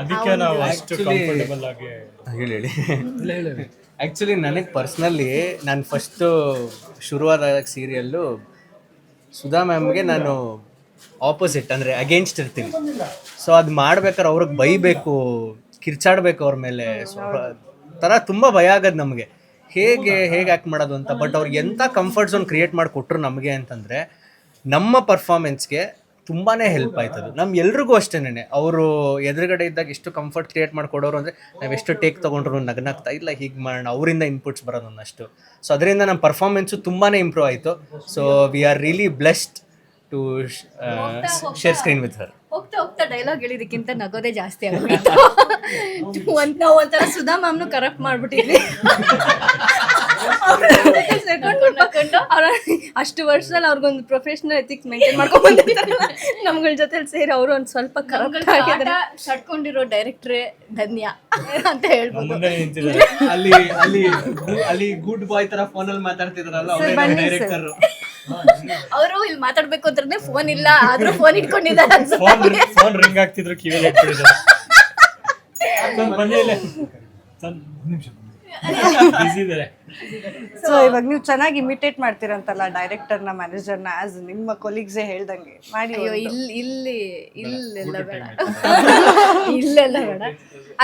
ಅದಕ್ಕೆ ನಾವು ಅಷ್ಟು ಕಂಫರ್ಟಬಲ್ ಆಗಿ ಹೇಳಿ ಹೇಳಿ. ಆ್ಯಕ್ಚುಲಿ ನನಗೆ ಪರ್ಸ್ನಲಿ ನಾನು ಫಸ್ಟು ಶುರುವಾದ ಸೀರಿಯಲ್ಲು ಸುಧಾ ಮ್ಯಾಮ್ಗೆ ನಾನು ಆಪೋಸಿಟ್ ಅಂದರೆ ಅಗೇನ್ಸ್ಟ್ ಇರ್ತೀನಿ. ಸೊ ಅದು ಮಾಡ್ಬೇಕಾದ್ರೆ ಅವ್ರಿಗೆ ಬೈಬೇಕು ಕಿರ್ಚಾಡ್ಬೇಕು ಅವ್ರ ಮೇಲೆ. ಸೊ ಥರ ತುಂಬ ಭಯ ಆಗೋದು ನಮಗೆ. ಹೇಗೆ ಹೇಗೆ ಆ್ಯಕ್ಟ್ ಮಾಡೋದು ಅಂತ ಬಟ್ ಅವ್ರಿಗೆ ಎಂಥ ಕಂಫರ್ಟ್ ಝೋನ್ ಕ್ರಿಯೇಟ್ ಮಾಡಿಕೊಟ್ರು ನಮಗೆ ಅಂತಂದರೆ ನಮ್ಮ ಪರ್ಫಾರ್ಮೆನ್ಸ್ಗೆ ತುಂಬಾ ಹೆಲ್ಪ್ ಆಯ್ತದು. ನಮ್ ಎಲ್ರಿಗೂ ಅಷ್ಟೇನೆ ಅವರು ಎದುರುಗಡೆ ಇದ್ದಾಗ ಎಷ್ಟು ಕಂಫರ್ಟ್ ಕ್ರಿಯೇಟ್ ಮಾಡ್ಕೊಡೋರು ಅಂದ್ರೆ ನಾವು ಎಷ್ಟು ಟೇಕ್ ತಗೊಂಡ್ರು ನಗ್ನಾಗ್ತಾ ಇಲ್ಲ ಹೀಗೆ ಮಾಡೋಣ ಅವರಿಂದ ಇನ್ಪುಟ್ಸ್ ಬರೋದು ಅಷ್ಟು ಸೊ ಅದರಿಂದ ನಮ್ಮ ಪರ್ಫಾರ್ಮೆನ್ಸು ತುಂಬಾನೇ ಇಂಪ್ರೂವ್ ಆಯಿತು. So we are really blessed to share screen with her ಹೋಗ್ತಾ ಹೋಗ್ತಾ ಡೈಲಾಗ್ ಹೇಳಿದಕ್ಕಿಂತ ನಗೋದೇ ಜಾಸ್ತಿ ಆಗುತ್ತೆ <laughs> ನಾವು ಒಂಥರ ಸುಧಾ ಮ್ಯಾಮ್ನು ಕರೆಕ್ಟ್ ಮಾಡ್ಬಿಟ್ಟಿದ್ವಿ. <laughs> ಅವ್ರ ಅಷ್ಟು ವರ್ಷದಲ್ಲಿ ಅವ್ರಿಗೊಂದು ಪ್ರೊಫೆಷನಲ್ ಎಥಿಕ್ಸ್ ಮೇಂಟೈನ್ ಮಾಡ್ಕೊಂಡ್ ಬಂದಿರ್ತಾರಲ್ಲ ನಮ್ಗಳ ಜೊತೆ ಸೇರಿ ಅವರು ಒಂದ್ ಸ್ವಲ್ಪ ಕರೆಕ್ಟ್ ಆಗಿದ್ದಾರೆ. ಸಡ್ಕೊಂಡಿರೋ ಡೈರೆಕ್ಟ್ರೇ ಧನ್ಯ ಅಂತ ಹೇಳ್ಬೋದು. ಮುಂದೆ ನಿಂತಿದ್ದಾರೆ. ಅಲ್ಲಿ ಅಲ್ಲಿ ಅಲ್ಲಿ ಗುಡ್ ಬಾಯ್ ತರ ಫೋನಲ್ಲಿ ಮಾತಾಡ್ತಿದ್ರಲ್ಲ ಡೈರೆಕ್ಟರ್ ಅವರು ಇಲ್ಲಿ ಮಾತಾಡ್ಬೇಕು ಅಂದ್ರೆ ಫೋನ್ ಇಲ್ಲ ಆದ್ರೂ ಫೋನ್ ಇಟ್ಕೊಂಡಿದ್ದಾರೆ ಫೋನ್ ಫೋನ್ ರಿಂಗ್ ಆಗ್ತಿದ್ರು ಕಿವಿಲಿ ಇಟ್ಬಿಟ್ಟಿದ್ದಾರೆ ಬನ್ನಿ ಇಲ್ಲೇ. ನಿಮಿಷ. ಬಿಸಿ ಇದ್ದಾರೆ. ಸೊ ಇವಾಗ ನೀವು ಚೆನ್ನಾಗಿ ಇಮಿಟೇಟ್ ಮಾಡ್ತೀರಂತಲ್ಲ ಡೈರೆಕ್ಟರ್ನ ಮ್ಯಾನೇಜರ್ನ ಆಸ್ ನಿಮ್ಮ ಕೊಲೀಗ್ಸೇ ಹೇಳ್ದಂಗೆ. ಮಾಡಿ ಅಯ್ಯೋ ಇಲ್ಲಿ ಇಲ್ಲಿ ಇಲ್ಲೆಲ್ಲ ಬೇಡ. <laughs> ಇಲ್ಲೆಲ್ಲ ಬೇಡ.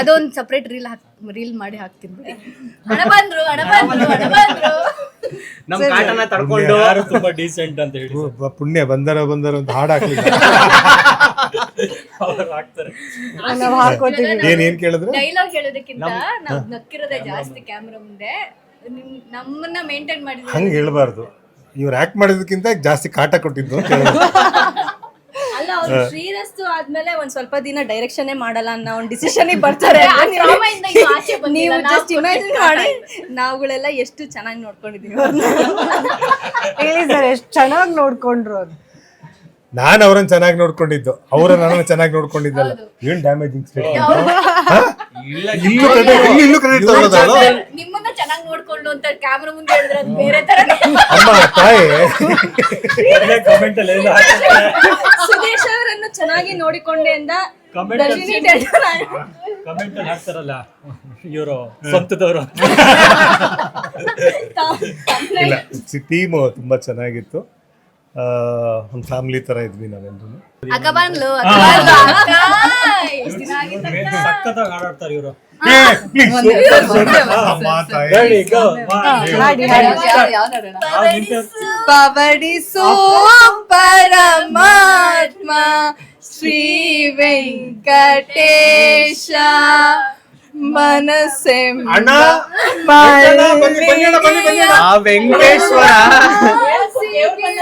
ಅದೊಂದು ಸಪ್ರೇಟ್ ರೀಲ್ ಹಾಕ್ ರೀಲ್ ಮಾಡಿ ಹಾಕ್ತೀನಿ ಬಿಡಿ. ಹಣ ಬಂದ್ರು ಹಣ ಬಂದ್ರು ಹಣ ಬಂದ್ರು. ನಮ್ ಕಾಟನ ತಡ್ಕೊಂಡು. ಯಾರು ತುಂಬಾ ಡೀಸೆಂಟ್ ಅಂತ ಹೇಳಿ ಪುಣ್ಯ ಬಂದರ ಬಂದರ ಅಂತ ಹಾಡ್ ಹಾಕ್ಲಿಲ್ಲ ಅವ್ರು ಹಾಕ್ತಾರೆ. ನಾವು ಹಾಕೋತೀವಿ ಏನ್ ಏನ್ ಕೇಳಿದ್ರೆ? ಡೈಲಾಗ್ ಹೇಳೋದಕ್ಕಿಂತ ನಾವ್ ನಕ್ಕಿರೋದೇ ಜಾಸ್ತಿ ಕ್ಯಾಮ್ರಾ ಮುಂದೆ. ನಿಮ್- ನಮ್ಮನ್ನ ಮೇಂಟೈನ್ ಮಾಡಿದ್ರೆ ಹಂಗೆ ಹೇಳ್ಬಾರ್ದು. ಇವ್ರು ಆಕ್ಟ್ ಮಾಡಿದಕ್ಕಿಂತ ಜಾಸ್ತಿ ಕಾಟ ಕೊಟ್ಟಿದ್ದು ಅಂತ. <laughs> ಅಲ್ಲ ಅವ್ರು ಶ್ರೀರಸ್ತು ಆದ್ಮೇಲೆ ಒಂದ್ ಸ್ವಲ್ಪ ದಿನ ಡೈರೆಕ್ಷನ್ ಮಾಡಲ್ಲ ಅನ್ನೋ ಒಂದ್ ಡಿಸಿಷನ್ ಬರ್ತಾರೆ. trauma ಇಂದ ಇನ್ನು ಆಚೆ ಬಂದಿಲ್ಲ. ನೀವು ನಾವು ಜಸ್ಟ್ ಇಮ್ಯಾಜಿನ್ ಮಾಡಿ ನಾವುಗಳೆಲ್ಲ ಎಷ್ಟು ಚೆನ್ನಾಗಿ ನೋಡ್ಕೊಂಡಿದೀವಿ ಹೇಳಿ ಸರ್ ಎಷ್ಟು ಚೆನ್ನಾಗಿ ನೋಡ್ಕೊಂಡ್ರು ಅದು ನಾನು ಅವ್ರನ್ನ ಚೆನ್ನಾಗಿ ನೋಡ್ಕೊಂಡಿದ್ದು. ಅವರ ನನ್ನ ಚೆನ್ನಾಗಿ ನೋಡ್ಕೊಂಡಿದ್ದಲ್ಲ. ಏನ್ ಡ್ಯಾಮೇಜಿಂಗ್ ಇಲ್ಲೂ ಕ್ರೆಡಿಟ್ ನಿಮ್ಮನ್ನ ಚೆನ್ನಾಗಿ ನೋಡ್ಕೊಂಡು ಅಂತ ಕ್ಯಾಮ್ರಾ ಮುಂದೆ ಹೇಳಿದ್ರೆ ಅದು ಬೇರೆ ತರ ಅಮ್ಮ ತಾಯಿ. ಕಮೆಂಟ್ ಅಲ್ಲಿ ಏನೋ ಹಾಕಿರ್ತಾರೆ. ಸುದೇಶ್ ಅವರನ್ನು ಚೆನ್ನಾಗಿ ನೋಡಿಕೊಂಡೆ ಅಂತ ಕಮೆಂಟ್ ಅಲ್ಲಿ ಹಾಕ್ತಾರಲ್ಲ ಇವರು ಸ್ವಂತದವರು ಇಲ್ಲ ಟೀಮು ತುಂಬಾ ಚೆನ್ನಾಗಿತ್ತು. ಒಂದು ಫ್ಯಾಮಿಲಿ ತರ ಇದ್ವಿ ನಾವೆಲ್ಲರೂ ಅಕ್ಕ ಬಂದ್ಲು ಆಡಾಡ್ತಾರೆ ಇವರು. ಪವಡಿಸೋ ಪರಮಾತ್ಮ ಶ್ರೀ ವೆಂಕಟೇಶ. ಮನಸ್ಸೆಂಬ ಆ ವೆಂಕಟೇಶ್ವರ.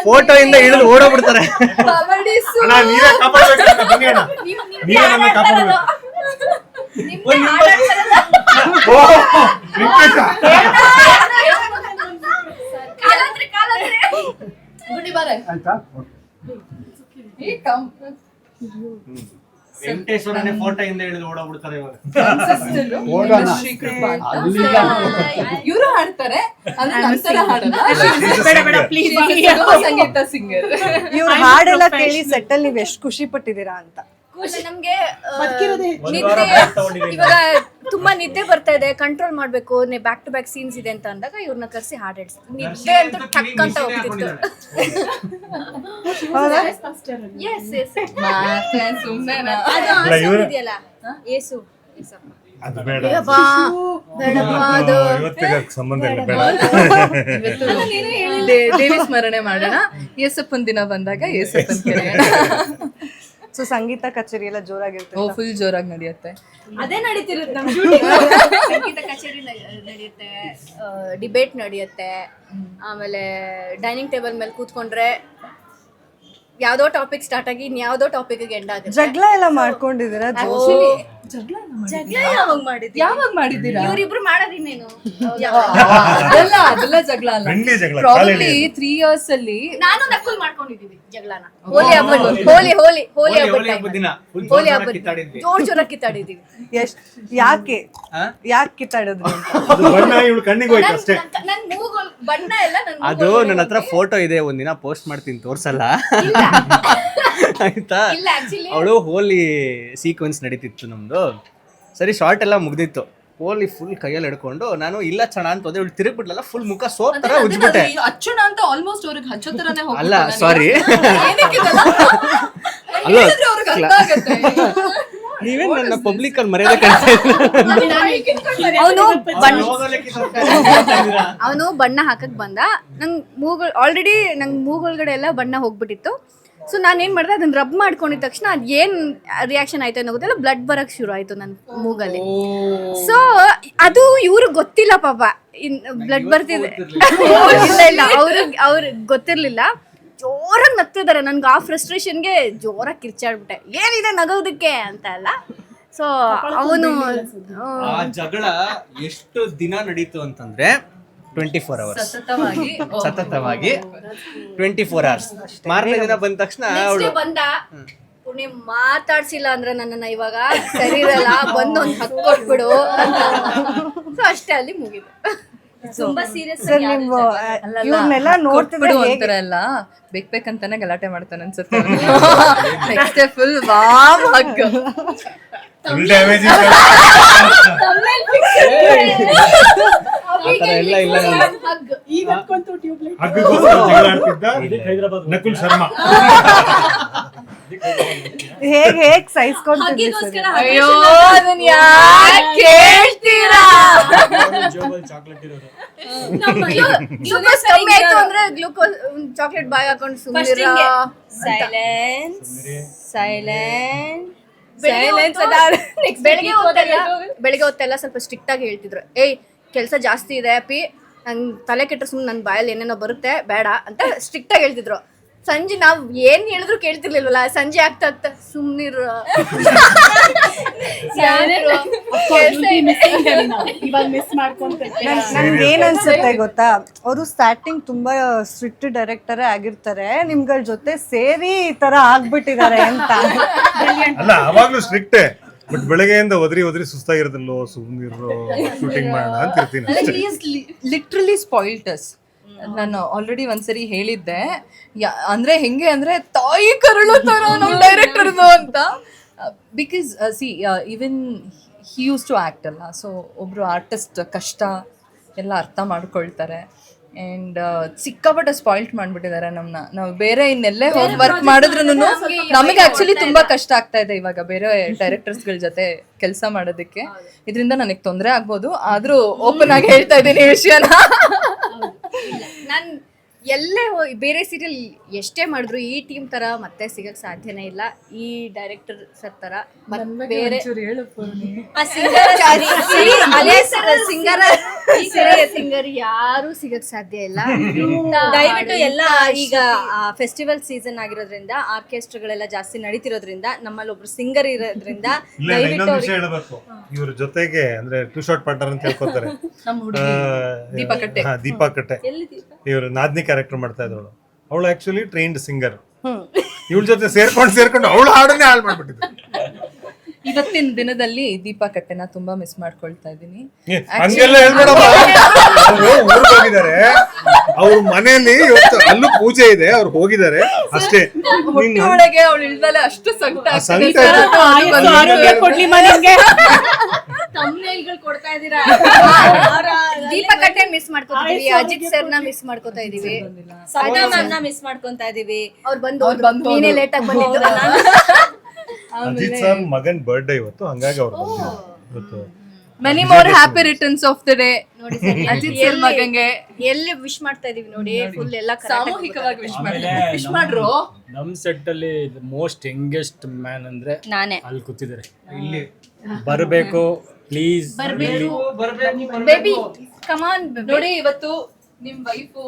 ಫೋಟೋ ಇಂದ ಇಳಿದು ಓಡೋಗ್ಬಿಡ್ತಾರೆ. ನೀವೇ ಕಾಪಾಡ್ಬೇಕು ಬನ್ನಿ ಅಣ್ಣ. ನೀವೇ ನನ್ನ ಕಾಪಾಡ್ಬೇಕು. ಆಯ್ತಾ? ವೆಂಕಟೇಶ್ವರನೇ ಫೋಟೋ ಇಂದ ಇಳಿದು ಓಡೋಗ್ಬಿಡ್ತಾರೆ ಇವಾಗ. ಹೋಗೋಣ. ಅಲ್ಲಿಗ ಇವರು ಹಾಡ್ತಾರೆ ಅಂದ್ರೆ ನಂತರ ಹಾಡಲ್ಲ. ಬೇಡ ಬೇಡ ಪ್ಲೀಸ್ ಸಂಗೀತ ಸಿಂಗರ್ ಇವ್ರ ಹಾಡೆಲ್ಲ ಕೇಳಿ ಸೆಟ್ಟಲ್ಲಿ ನೀವ್ ಎಷ್ಟು ಖುಷಿ ಪಟ್ಟಿದ್ದೀರಾ ಅಂತ. ನಮ್ಗೆ ಆ, ನಿದ್ದೆ ಇವಾಗ ತುಂಬಾ ನಿದ್ದೆ ಬರ್ತಾ ಇದೆ ಕಂಟ್ರೋಲ್ ಮಾಡ್ಬೇಕು ಬ್ಯಾಕ್ ಟು ಬ್ಯಾಕ್ ಸೀನ್ಸ್ ಇದೆ ಅಂತ ಅಂದಾಗ ಇವ್ರನ್ನ ಕರ್ಸಿ ಹಾಡ್ ಹೇಳ್ಸ್ತೀನಿ ನಿದ್ದೆ ಅಂತ ಟಕ್ ಅಂತ ಹೋಗ್ತಿತ್ತು. ಎಸ್ ಎಸ್ ಮತ್ತೆ ಸುಮ್ಮನೆ ಅದು ಆ ಇಲ್ಲ, song ಇವ್ರು- ಇದೆಯಲ್ಲ ಏಸು ಏಸಪ್ಪ. ಅದು ಬೇಡ. ಅಯ್ಯಪ್ಪ, ಬೇಡಪ್ಪ. ಅದು ಇವತ್ತಿಗೆ ಅದಕ್ಕೆ ಸಂಬಂಧ ಇಲ್ಲ ಬೇಡ. ದೇ- ದೇವಿ ಸ್ಮರಣೆ ಮಾಡೋಣ. ಏಸಪ್ಪನ್ ದಿನ ಬಂದಾಗ ಏಸಪ್ಪನ್ ಕರೆಯೋಣ ಸೊ ಸಂಗೀತ ಕಚೇರಿ ಎಲ್ಲ ಜೋರಾಗಿರುತ್ತೆ ಓ ಫುಲ್ ಜೋರಾಗಿ ನಡೆಯುತ್ತೆ. ಅದೇ ನಡೀತಿರುತ್ತೆ ನಮ್ ಸಂಗೀತ ಕಚೇರಿ ನಡೆಯುತ್ತೆ ಡಿಬೇಟ್ ನಡೆಯುತ್ತೆ. ಆಮೇಲೆ ಡೈನಿಂಗ್ ಟೇಬಲ್ ಮೇಲೆ ಕೂತ್ಕೊಂಡ್ರೆ ಯಾವ್ದೋ ಟಾಪಿಕ್ ಸ್ಟಾರ್ಟ್ ಆಗಿ ಯಾವ್ದೋ ಟಾಪಿಕ್ ಎಂಡ್ ಆಗುತ್ತೆ. ಜಗಳ ಎಲ್ಲ ಮಾಡ್ಕೊಂಡಿದ್ದೀರಾ ಜಗಳ ಯಾವಾಗ ಮಾಡಿದ್ವಿ ಯಾವಾಗ ಮಾಡಿದ್ದೀರಾ? ಇವ್ರಿಬ್ರು ಮಾಡೋದಿನ್ನೇನು <laughs> ಅದೆಲ್ಲ ಅದೆಲ್ಲ ಜಗಳ ಅಲ್ಲ. ಬೆಣ್ಣೆ ಜಗಳ ಪ್ರಾಬಬ್ಲಿ ತ್ರೀ ಇಯರ್ಸ್ ಅಲ್ಲಿ ನಾನು ನಕ್ಕಲ್ ಮಾಡ್ಕೊಂಡಿದೀವಿ ಜಗಳನ. ಹೋಲಿ ಹಬ್ಬ ಹೋಲಿ ಹೋಲಿ ಹೋಲಿ ಹಬ್ಬದ ಹೋಲಿ ಹಬ್ಬದ ದಿನ. Full ಹೋಲಿ ಜೋರ್ ಹಬ್ಬದ ಕಿತ್ತಾಡಿದ್ವಿ. ಜೋರ್ ಜೋರ ಕಿತ್ತಾಡಿದೀವಿ ಎಷ್ಟ್ ಯಾಕೆ? ಆ? ಯಾಕೆ ಕಿತ್ತಾಡಿದ್ರಿ ಅಂತ? ಅದು ಬಣ್ಣ ಇವಳು ಕಣ್ಣಿಗೆ ಹೋಯ್ತು ಅಷ್ಟೇ. ನನ್- ನನ್ ಮೂಗಲ್ ಬಣ್ಣ ಎಲ್ಲ ನನ್ ಅದು ನನ್ನ ಹತ್ರ ಫೋಟೋ ಇದೆ ಒಂದಿನ ಪೋಸ್ಟ್ ಮಾಡ್ತೀನಿ ತೋರ್ಸಲ್ಲ? ಆಯ್ತಾ ಇಲ್ಲ ಆಕ್ಚುಲಿ ಅವಳು ಹೋಲಿ ಸೀಕ್ವೆನ್ಸ್ ನಡೀತಿತ್ತು ನಮ್ದು. ಸರಿ ಶಾರ್ಟ್ ಎಲ್ಲ ಮುಗ್ದಿತ್ತು. ಹೋಲಿ ಫುಲ್ ಕೈಯಲ್ಲಿ ಹಿಡ್ಕೊಂಡು ನಾನು ಇಲ್ಲ ಚಣ ಅಂತ ಹೋದೆ ಇವಳು ತಿರುಗ್ಬಿಟ್ಲಲ್ಲ ಫುಲ್ ಮುಖ ಸೋಪ್ ತರ ಉಜ್ಬಿಟ್ಟೆ. ಅಚ್ಚುಣ ಅಂತ ಆಲ್ಮೋಸ್ಟ್ ಅವ್ರಿಗೆ ಹಚ್ಚೋ ತರನೇ ಹೋಗ್ಬಿಟ್ಟು ಅಲ್ಲ ಸಾರಿ ನೀವೇನ್ ಅಲ್ಲ ಹೇಳಿದ್ರೆ ಅವ್ರಿಗೆ ಅರ್ಥ ಆಗತ್ತೆ. ನೀವೇ ನನ್ನ ಪಬ್ಲಿಕ್ ಅಲ್ಲಿ ಮರ್ಯಾದೆ ಕಳ್ತಾ ಅವನು ಬಣ್ಣ ಅವನು ಬಣ್ಣ ಹಾಕಕ್ ಬಂದ. ನಂಗ್ ಮೂಗು ಆಲ್ರೆಡಿ ನಂಗ್ ಮೂಗೊಳಗಡೆ ಎಲ್ಲ ಬಣ್ಣ ಹೋಗ್ಬಿಟ್ಟಿತ್ತು. ಸೊ ನಾನು ಏನು ಮಾಡಿದೆ ಅದನ್ನ ರಬ್ ಮಾಡ್ಕೊಂಡಿದ ತಕ್ಷಣ ಅದು ಏನು ರಿಯಾಕ್ಷನ್ ಆಯ್ತು ಅನ್ನೋ ಗೊತ್ತಿಲ್ಲ ಬ್ಲಡ್ ಬರೋಕ್ಕೆ ಶುರು ಆಯ್ತು ನನ್ನ ಮೂಗಲ್ಲಿ. ಸೊ ಅದು ಇವ್ರಿಗೆ ಗೊತ್ತಿಲ್ಲ ಪಾಪ. ಇನ್ ಬ್ಲಡ್ ಬರ್ತಿದೆ. <laughs> ಇಲ್ಲ ಇಲ್ಲ ಅವ್ರಿಗೆ ಅವ್ರಿಗೆ ಗೊತ್ತಿರಲಿಲ್ಲ. ಜೋರಾಗಿ ನಗ್ತಿದ್ದಾರೆ ನನ್ಗೆ ಆ ಫ್ರಸ್ಟ್ರೇಷನ್ಗೆ ಜೋರಾಗಿ ಕಿರ್ಚಾಡ್ಬಿಟ್ಟೆ. ಏನಿದೆ ನಗೋದಕ್ಕೆ ಅಂತ ಅಲ್ಲ. ಸೊ ಅವನು ಆ ಜಗಳ ಎಷ್ಟು ದಿನ ನಡೀತು ಅಂತಂದ್ರೆ ಟ್ವೆಂಟಿ ಫೋರ್ ಅವರ್ಸ್ ಸತತವಾಗಿ ಟ್ವೆಂಟಿ ಫೋರ್ ಅವರ್ಸ್ ಮಾರನೇ ದಿನ ಬಂದ ತಕ್ಷಣ ಅವಳು ಬಂದ. ಮಾತಾಡ್ಸಿಲ್ಲ ಅಂದ್ರೆ ನನ್ನನ್ನ ಇವಾಗ ಸರಿ ಇರಲ್ಲ ಬಂದು ಒಂದ್ ಹಕ್ ಕೊಟ್ಬಿಡು ಸೊ ಅಷ್ಟೇ ಅಲ್ಲಿ ಮುಗಿದು ತುಂಬಾ ಸೀರಿಯಸ್ ಸರ್ ನೀವು ಅಲ್ಲಲ್ಲ, ಇವ್ರನ್ನೆಲ್ಲ ನೋಡ್ತಿದ್ರೆ ಕೊಟ್ಬಿಡು ಹೇಗೆ? ಅಂತಾರ ಎಲ್ಲ ಬೇಕ್ ಬೇಕಂತಾನೆ ಗಲಾಟೆ ಮಾಡ್ತಾನೆ ಅನ್ಸುತ್ತೆ ನೆಕ್ಸ್ಟ್ ಫುಲ್ ವಾಮ್ ಹಗ್ ಎಲ್ಲ ಇಲ್ಲ. ಹಗ್ಗಕ್ಕೋಸ್ಕರ ಜಗಳ ಆಡ್ತಿದ್ದ ನಕುಲ್ ಶರ್ಮಾ. ಹೇಗ್ ಹೇಗ್ ಸಹಿಸ್ಕೊಂತಿದ್ರಿ ಸರ್? ಅಯ್ಯೋ ಅದನ್ನ ಯಾಕೆ ಕೇಳ್ತೀರಾ? ಚಾಕ್ಲೇಟ್ ಇರೋದು. ಗ್ಲೂಕೋಸ್ ಕಮ್ಮಿ ಆಯ್ತು ಅಂದ್ರೆ ಗ್ಲೂಕೋಸ್ ಚಾಕ್ಲೇಟ್ ಬಾಯ್ ಹಾಕೊಂಡು ಸುಮ್ಮನೆ ಸೈಲೆನ್ಸ್ ಸೈಲೆನ್ಸ್ ಬೆಳಿಗ್ಗೆ ಹೊತ್ತು- ಬೆಳಿಗ್ಗೆ ಹೊತ್ತೆಲ್ಲ. ಬೆಳಿಗ್ಗೆ ಹೊತ್ತೆಲ್ಲ ಸ್ವಲ್ಪ ಸ್ಟ್ರಿಕ್ಟ್ ಆಗಿ ಹೇಳ್ತಿದ್ರು. ಏಯ್ ಕೆಲಸ ಜಾಸ್ತಿ ಇದೆ ಅಪ್ಪಿ. ನಂಗೆ ತಲೆ ಕೆಟ್ಟರೆ ಸುಮ್ಮನೆ ನನ್ನ ಬಾಯಲ್ಲಿ ಏನೇನೋ ಬರುತ್ತೆ ಬೇಡ ಅಂತ ಸ್ಟ್ರಿಕ್ಟ್ ಆಗಿ ಹೇಳ್ತಿದ್ರು. ಸಂಜೆ ನಾವು ಏನ್ ಹೇಳಿದ್ರು ಕೇಳ್ತಿರ್ಲಿಲ್ವಲ್ಲ ಸಂಜೆ ಆಗ್ತಾ ಆಗ್ತಾ ಸುಮ್ನಿರು. <laughs> ನನ್ಗೆ ಏನ್ ಅನ್ಸುತ್ತೆ ಗೊತ್ತಾ? ಅವರು ಸ್ಟಾರ್ಟಿಂಗ್ ತುಂಬಾ ಸ್ಟ್ರಿಕ್ಟ್ ಡೈರೆಕ್ಟರ್ ಆಗಿರ್ತಾರೆ. ನಿಮ್ಗಳ ಜೊತೆ ಸೇರಿ ಈ ತರ ಆಗ್ಬಿಟ್ಟಿದ್ದಾರೆ ಅಂತ. <laughs> ಅಲ್ಲ ಅವಾಗ್ಲೂ ಸ್ಟ್ರಿಕ್ಟೇ ಬಟ್ ಬೆಳಗ್ಗೆಯಿಂದ ಒದರಿ ಒದರಿ ಸುಸ್ತಾಗಿರೋದಲ್ಲೋ ಸುಮ್ಮನಿರೋ ಶೂಟಿಂಗ್ ಮಾಡೋಣ ಅಂತ ಇರ್ತೀನಿ. ಅಷ್ಟೇ ಲಿಟ್ರಲಿ ಸ್ಪಾಯಿಲ್ಟಸ್ ನಾನು ಆಲ್ರೆಡಿ ಒಂದ್ಸರಿ ಹೇಳಿದ್ದೆ. ಅಂದ್ರೆ ಹೆಂಗೆ ಅಂದ್ರೆ ತಾಯಿ ಕರುಳು ತರ ನಮ್ಮ ಅಂತ. Because she even he use to act ಅಲ್ಲ. ಸೊ ಒಬ್ರು ಆರ್ಟಿಸ್ಟ್ ಕಷ್ಟ ಎಲ್ಲ ಅರ್ಥ ಮಾಡ್ಕೊಳ್ತಾರೆ. ಆ್ಯಂಡ್ ಸಿಕ್ಕಾಪಟ್ಟೆ ಸ್ಪಾಯಿಲ್ಟ್ ಮಾಡ್ಬಿಟ್ಟಿದ್ದಾರೆ ನಮ್ನ. ನಾವು ಬೇರೆ ಇನ್ನೆಲ್ಲೇ ಹೋಗಿ ವರ್ಕ್ ಮಾಡಿದ್ರು ನಮಗೆ ಆಕ್ಚುಲಿ ತುಂಬಾ ಕಷ್ಟ ಆಗ್ತಾ ಇದೆ ಇವಾಗ ಬೇರೆ ಡೈರೆಕ್ಟರ್ಸ್ಗಳ ಜೊತೆ ಕೆಲಸ ಮಾಡೋದಕ್ಕೆ. ಇದರಿಂದ ನನಗೆ ತೊಂದರೆ ಆಗ್ಬೋದು. ಆದ್ರೂ ಓಪನ್ ಆಗಿ ಹೇಳ್ತಾ ಇದ್ದೀನಿ ವಿಷಯನ. <laughs> ಎಲ್ಲೇ ಹೋಗಿ ಬೇರೆ ಸೀರಿಯಲ್ ಎಷ್ಟೇ ಮಾಡಿದ್ರು ಈ ಟೀಮ್ ತರ ಮತ್ತೆ ಸಿಗಕ್ ಸಾಧ್ಯನೇ ಇಲ್ಲ. ಈ ಡೈರೆಕ್ಟರ್ ಸರ್ ತರ ಬೇರೆ ಆ ಸಿಂಗರ್ ಸಿಂಗರ್ ಸಿಂಗರ್ ಯಾರು ಸಿಗಕ್ ಸಾಧ್ಯ ಇಲ್ಲ. <laughs> ದಯವಿಟ್ಟು ಎಲ್ಲ ಈಗ ಫೆಸ್ಟಿವಲ್ ಸೀಸನ್ ಆಗಿರೋದ್ರಿಂದ ಆರ್ಕೆಸ್ಟ್ರಾಗಳೆಲ್ಲ ಜಾಸ್ತಿ ನಡೀತಿರೋದ್ರಿಂದ ನಮ್ಮಲ್ಲಿ ಒಬ್ರು ಸಿಂಗರ್ ಇರೋದ್ರಿಂದ <laughs> ದಯವಿಟ್ಟು ಇಲ್ಲ, ವಿಷಯ ಹೇಳಬೇಕು. ಇವ್ರ ಜೊತೆಗೆ ಅಂದ್ರೆ ಟೂ ಶಾರ್ಟ್ ಪಾರ್ಟ್ನರ್ ಅಂತ ಹೇಳ್ಕೊತಾರೆ ನಮ್ಮ ಹುಡುಗಿ. ದೀಪಾ ಕಟ್ಟೆ. ಇವ್ರು ನಾದ್ನಿ ಕ್ಯಾರೆಕ್ಟರ್ ಮಾಡ್ತಾ ಇದ್ರು ಅವಳು ಆಕ್ಚುಲಿ ಟ್ರೈನ್ಡ್ ಸಿಂಗರ್ ಇವಳ ಜೊತೆ ಸೇರ್ಕೊಂಡು ಸೇರ್ಕೊಂಡು ಅವಳು ಹಾಡನ್ನೇ ಹಾಳು ಮಾಡ್ಬಿಟ್ಟಿದ್ರು ಇವತ್ತಿನ ದಿನದಲ್ಲಿ ದೀಪಾ ಕಟ್ಟೆನ ತುಂಬಾ ಮಿಸ್ ಮಾಡ್ಕೊಳ್ತಾ ಇದ್ದೀನಿ. ಏ, ಹಂಗೆಲ್ಲ ಹೇಳ್ಬೇಡಮ್ಮ ಅವ್ರು ಊರ್ಗ್ ಹೋಗಿದ್ದಾರೆ. ಅವ್ರ ಮನೆಯಲ್ಲಿ ಇವತ್ತು ಅಲ್ಲೂ ಪೂಜೆ ಇದೆ ಅವ್ರು ಹೋಗಿದ್ದಾರೆ. ಅಷ್ಟೇ. ಹೊಟ್ಟೆ ಒಳಗೆ ಅವಳು ಇಳ್ದಲ್ಲ ಅಷ್ಟು ಸಂಕಟ ಆ ಆಗ್ತಿದೆ. ಸಂಕಟ ಅದು ಆರೋಗ್ಯ ಕೊಡ್ಲಿ ಮನೆಗೆ ತಮ್ನೇಲ್ಗಳು ಕೊಡ್ತಾ ಇದ್ದೀರಾ <laughs> ದೀಪ ಕಟ್ಟೆ ಮಿಸ್ ಮಾಡ್ಕೋತಿದೀವಿ ಅಜಿತ್ ಸರ್ನ ಮಿಸ್ ಮಾಡ್ಕೋತಾ ಇದೀವಿ. ಮ್ಯಾಮ್ನ ಮಿಸ್ ಮಾಡ್ಕೊತಾ ಇದೀವಿ. ಅವ್ರು ಬಂದು ನೀನೇ ಲೇಟ್ ಆಗಿ ಬಂದಿದ್ದಲ್ಲ ಅಜಿತ್ ಸರ್ ಮಗನ್ ಬರ್ಡೇ ಇವತ್ತು ಹಂಗಾಗಿ ಅವ್ರು ಇವತ್ತು many more happy returns of the day ನೋಡಿ ಸರ್ <laughs> ಅಜಿತ್ ಸರ್ ಮಗಂಗೆ ಎಲ್ಲಿ ವಿಶ್ ಮಾಡ್ತಾ ಇದೀವಿ ನೋಡಿ ಫುಲ್ ಎಲ್ಲ ಸಾಮೂಹಿಕವಾಗಿ ವಿಶ್ ಮಾಡಿ ವಿಶ್ ಮಾಡ್ರು? ನಮ್ ಸೆಟ್ ಅಲ್ಲಿ ಮೋಸ್ಟ್ ಯಂಗೆಸ್ಟ್ ಮ್ಯಾನ್ ಅಂದ್ರೆ ನಾನೇ. ಅಲ್ಲಿ ಕೂತಿದ್ದಾರೆ. ಇಲ್ಲಿ. ಬರಬೇಕು ಪ್ಲೀಸ್ ಬರಬೇಕು. ಬೇಬಿ ಕಮಾನ್ ನೋಡಿ ಇವತ್ತು ನಿಮ್ ವೈಫು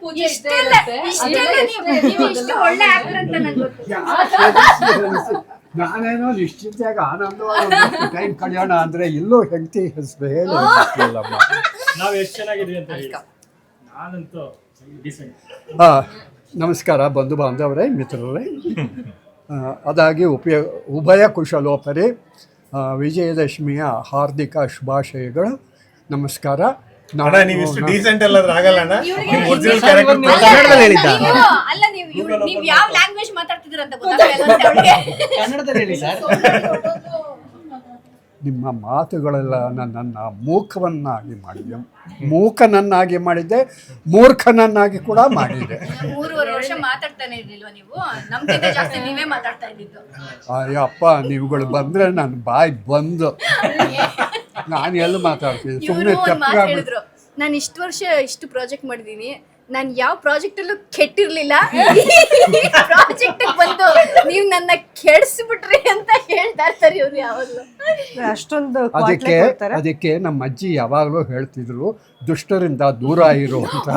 ಪೂಜೆ ಇದ್ದೇ ಆನಂದ ಇರುತ್ತೆ. ಇಷ್ಟೆಲ್ಲ ನೀವು ನೀವು ಇಷ್ಟು ಒಳ್ಳೆ ಆಕ್ಟರ್ ಅಂತ ನಂಗೆ ಗೊತ್ತು. ನಾನೇನೋ ನಿಶ್ಚಿಂತೆಯಾಗಿ ಆನಂದವಾಗಿ ಟೈಮ್ ಕಳೆಯೋಣ ಅಂದ್ರೆ ಇಲ್ಲೂ ಹೆಂಡತಿ ಹೆಸರು ಹೇಳಿ ನಾವು ಎಷ್ಟು ಚೆನ್ನಾಗಿದ್ವಿ ಅಂತ ಹೇಳಿ. ನಾನಂತೂ ಡಿಸೆಂಟ್ ಆ, ನಮಸ್ಕಾರ ಬಂಧು ಬಾಂಧವರೇ ಮಿತ್ರರೇ. ಅದಾಗಿ ಉಪಯೋಗ ಉಭಯ ಕುಶಲೋಪರಿ ವಿಜಯದಶಮಿಯ ಹಾರ್ದಿಕ ಶುಭಾಶಯಗಳು. ನಮಸ್ಕಾರ. ಅಣ್ಣ ನೀವು ಇಷ್ಟು ಡೀಸೆಂಟ್ ಎಲ್ಲಾದ್ರೂ ಆಗಲ್ಲ ಅಣ್ಣ? ನಿಮ್ ಒರಿಜಿನಲ್ ಕ್ಯಾರೆಕ್ಟರ್ ಕನ್ನಡದಲ್ಲಿ ಹೇಳಿದ್ದ? ನೀವು ಅಲ್ಲ ನೀವು ನೀವು ಯಾವ ಲ್ಯಾಂಗ್ವೇಜ್ ಮಾತಾಡ್ತಿದ್ದೀರ ಅಂತ ಗೊತ್ತಾಗಲ್ಲ ಅಂತ ಕನ್ನಡದಲ್ಲಿ ಹೇಳಿ ಸರ್. ನಿಮ್ಮ ಮಾತುಗಳೆಲ್ಲ ನನ್ನ ಮೂಕವನ್ನಾಗಿ ಮಾಡಿದೆ. ಮೂಕನನ್ನಾಗಿ ಮಾಡಿದ್ದೆ ಮೂರ್ಖನನ್ನಾಗಿ ಕೂಡ ಮಾಡಿದೆ. ಮೂರುವರೆ ವರ್ಷ ಮಾತಾಡ್ತಾನೆ ಇರ್ಲಿಲ್ವಾ ನೀವು? ನಮ್ಗಿಂತ ಜಾಸ್ತಿ ನೀವೇ ಮಾತಾಡ್ತಾ ಇದ್ದಿದ್ದು. ಅಯ್ಯಪ್ಪ ನೀವುಗಳು ಬಂದರೆ ನಾನು ಬಾಯಿ ಬಂದು. ನಾನು ಎಲ್ಲಿ ಮಾತಾಡ್ತೀನಿ ಸುಮ್ಮನೆ ಹೇಳಿದ್ರು ನಾನು ಇಷ್ಟು ವರ್ಷ ಇಷ್ಟು ಪ್ರಾಜೆಕ್ಟ್ ಮಾಡಿದೀನಿ ನಾನು ಯಾವ ಪ್ರಾಜೆಕ್ಟ್ ಅಲ್ಲೂ ಕೆಟ್ಟಿರ್ಲಿಲ್ಲ. <laughs> ಪ್ರಾಜೆಕ್ಟ್ ಬಂದು ನೀವು ನನ್ನ ಕೆಡಿಸ್ಬಿಟ್ರಿ ಅಂತ ಹೇಳ್ತಾ ಇರ್ತಾರೆ ಇವ್ರು ಯಾವಾಗಲೂ. ಅಷ್ಟೊಂದು ಅದಕ್ಕೆ ಅದಕ್ಕೆ ನಮ್ಮ ಅಜ್ಜಿ ಯಾವಾಗಲೂ ಹೇಳ್ತಿದ್ರು ದುಷ್ಟರಿಂದ ದೂರ ಇರೋ ಅಂತ.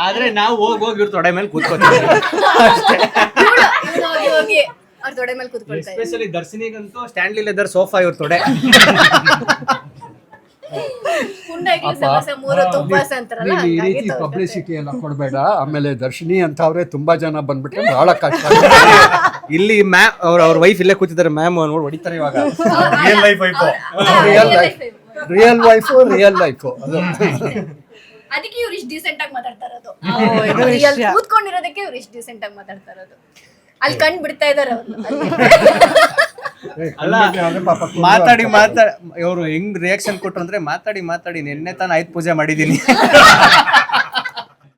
ಆದ್ರೆ ನಾವು <laughs> ಹೋಗಿ ಹೋಗಿ ಇವ್ರ ತೊಡೆ ಮೇಲೆ ಕೂತ್ಕೋತೀವಿ. ಅವ್ರ ತೊಡೆ ಮೇಲೆ ಕೂತ್ಕೊಳ್ತಾ ಇದ್ರು. ಎಸ್ಪೆಷಲಿ ದರ್ಶನಿಗಂತೂ ಸ್ಟ್ಯಾಂಡ್ಲಿ ಲೆದರ್ ಸೋಫಾ ಇವ್ರ ತೊಡೆ. ಪುಂಡಾಗ್ಲಿ ಸಮೋಸ ಮೂರು ತುಪ್ಪಾಸ ಅಂತಾರಲ್ಲ ಈ ಹಂಗಾಗಿ ತಗೊಳ್ತಾ ಪಬ್ಲಿಸಿಟಿ ಎಲ್ಲ ಕೊಡಬೇಡ. ಆಮೇಲೆ ದರ್ಶಿನಿ ಅಂತವ್ರೆ ತುಂಬಾ ಜನ ಬಂದ್ಬಿಟ್ರೆ ಬಹಳ ಕಷ್ಟ. ಇಲ್ಲಿ ಮ್ಯಾಮ್ ಅವ್ರ ಅವ್ರ ವೈಫ್ ಇಲ್ಲೇ ಕೂತಿದ್ದಾರೆ ಮ್ಯಾಮ್ ನೋಡಿ ಹೊಡಿತಾರೆ ಇವಾಗ. Real life wife real life real life real life ಅದು ಅದಕ್ಕೆ ಇವ್ರು ಇಷ್ಟು ಡೀಸೆಂಟ್ ಆಗಿ ಮಾತಾಡ್ತಾ ಇರೋದು. ಕೂತ್ಕೊಂಡಿರೋದಕ್ಕೆ ಇವ್ರು ಇಷ್ಟು ಡೀಸೆಂಟ್ ಆಗಿ ಮಾತಾಡ್ತಾ ಇರೋದು. ಅಲ್ಲಿ ಕಣ್ ಬಿಡ್ತಾ ಇದಾರೆ ಅಲ್ಲ ಮಾತಾಡಿ. ಮಾತಾಡಿ ಇವರು ಹೆಂಗ್ ರಿಯಾಕ್ಷನ್ ಕೊಟ್ರು ಅಂದ್ರೆ ಮಾತಾಡಿ ಮಾತಾಡಿ ನಿನ್ನೆ ತಾನು ಆಯ್ತು ಪೂಜೆ ಮಾಡಿದೀನಿ.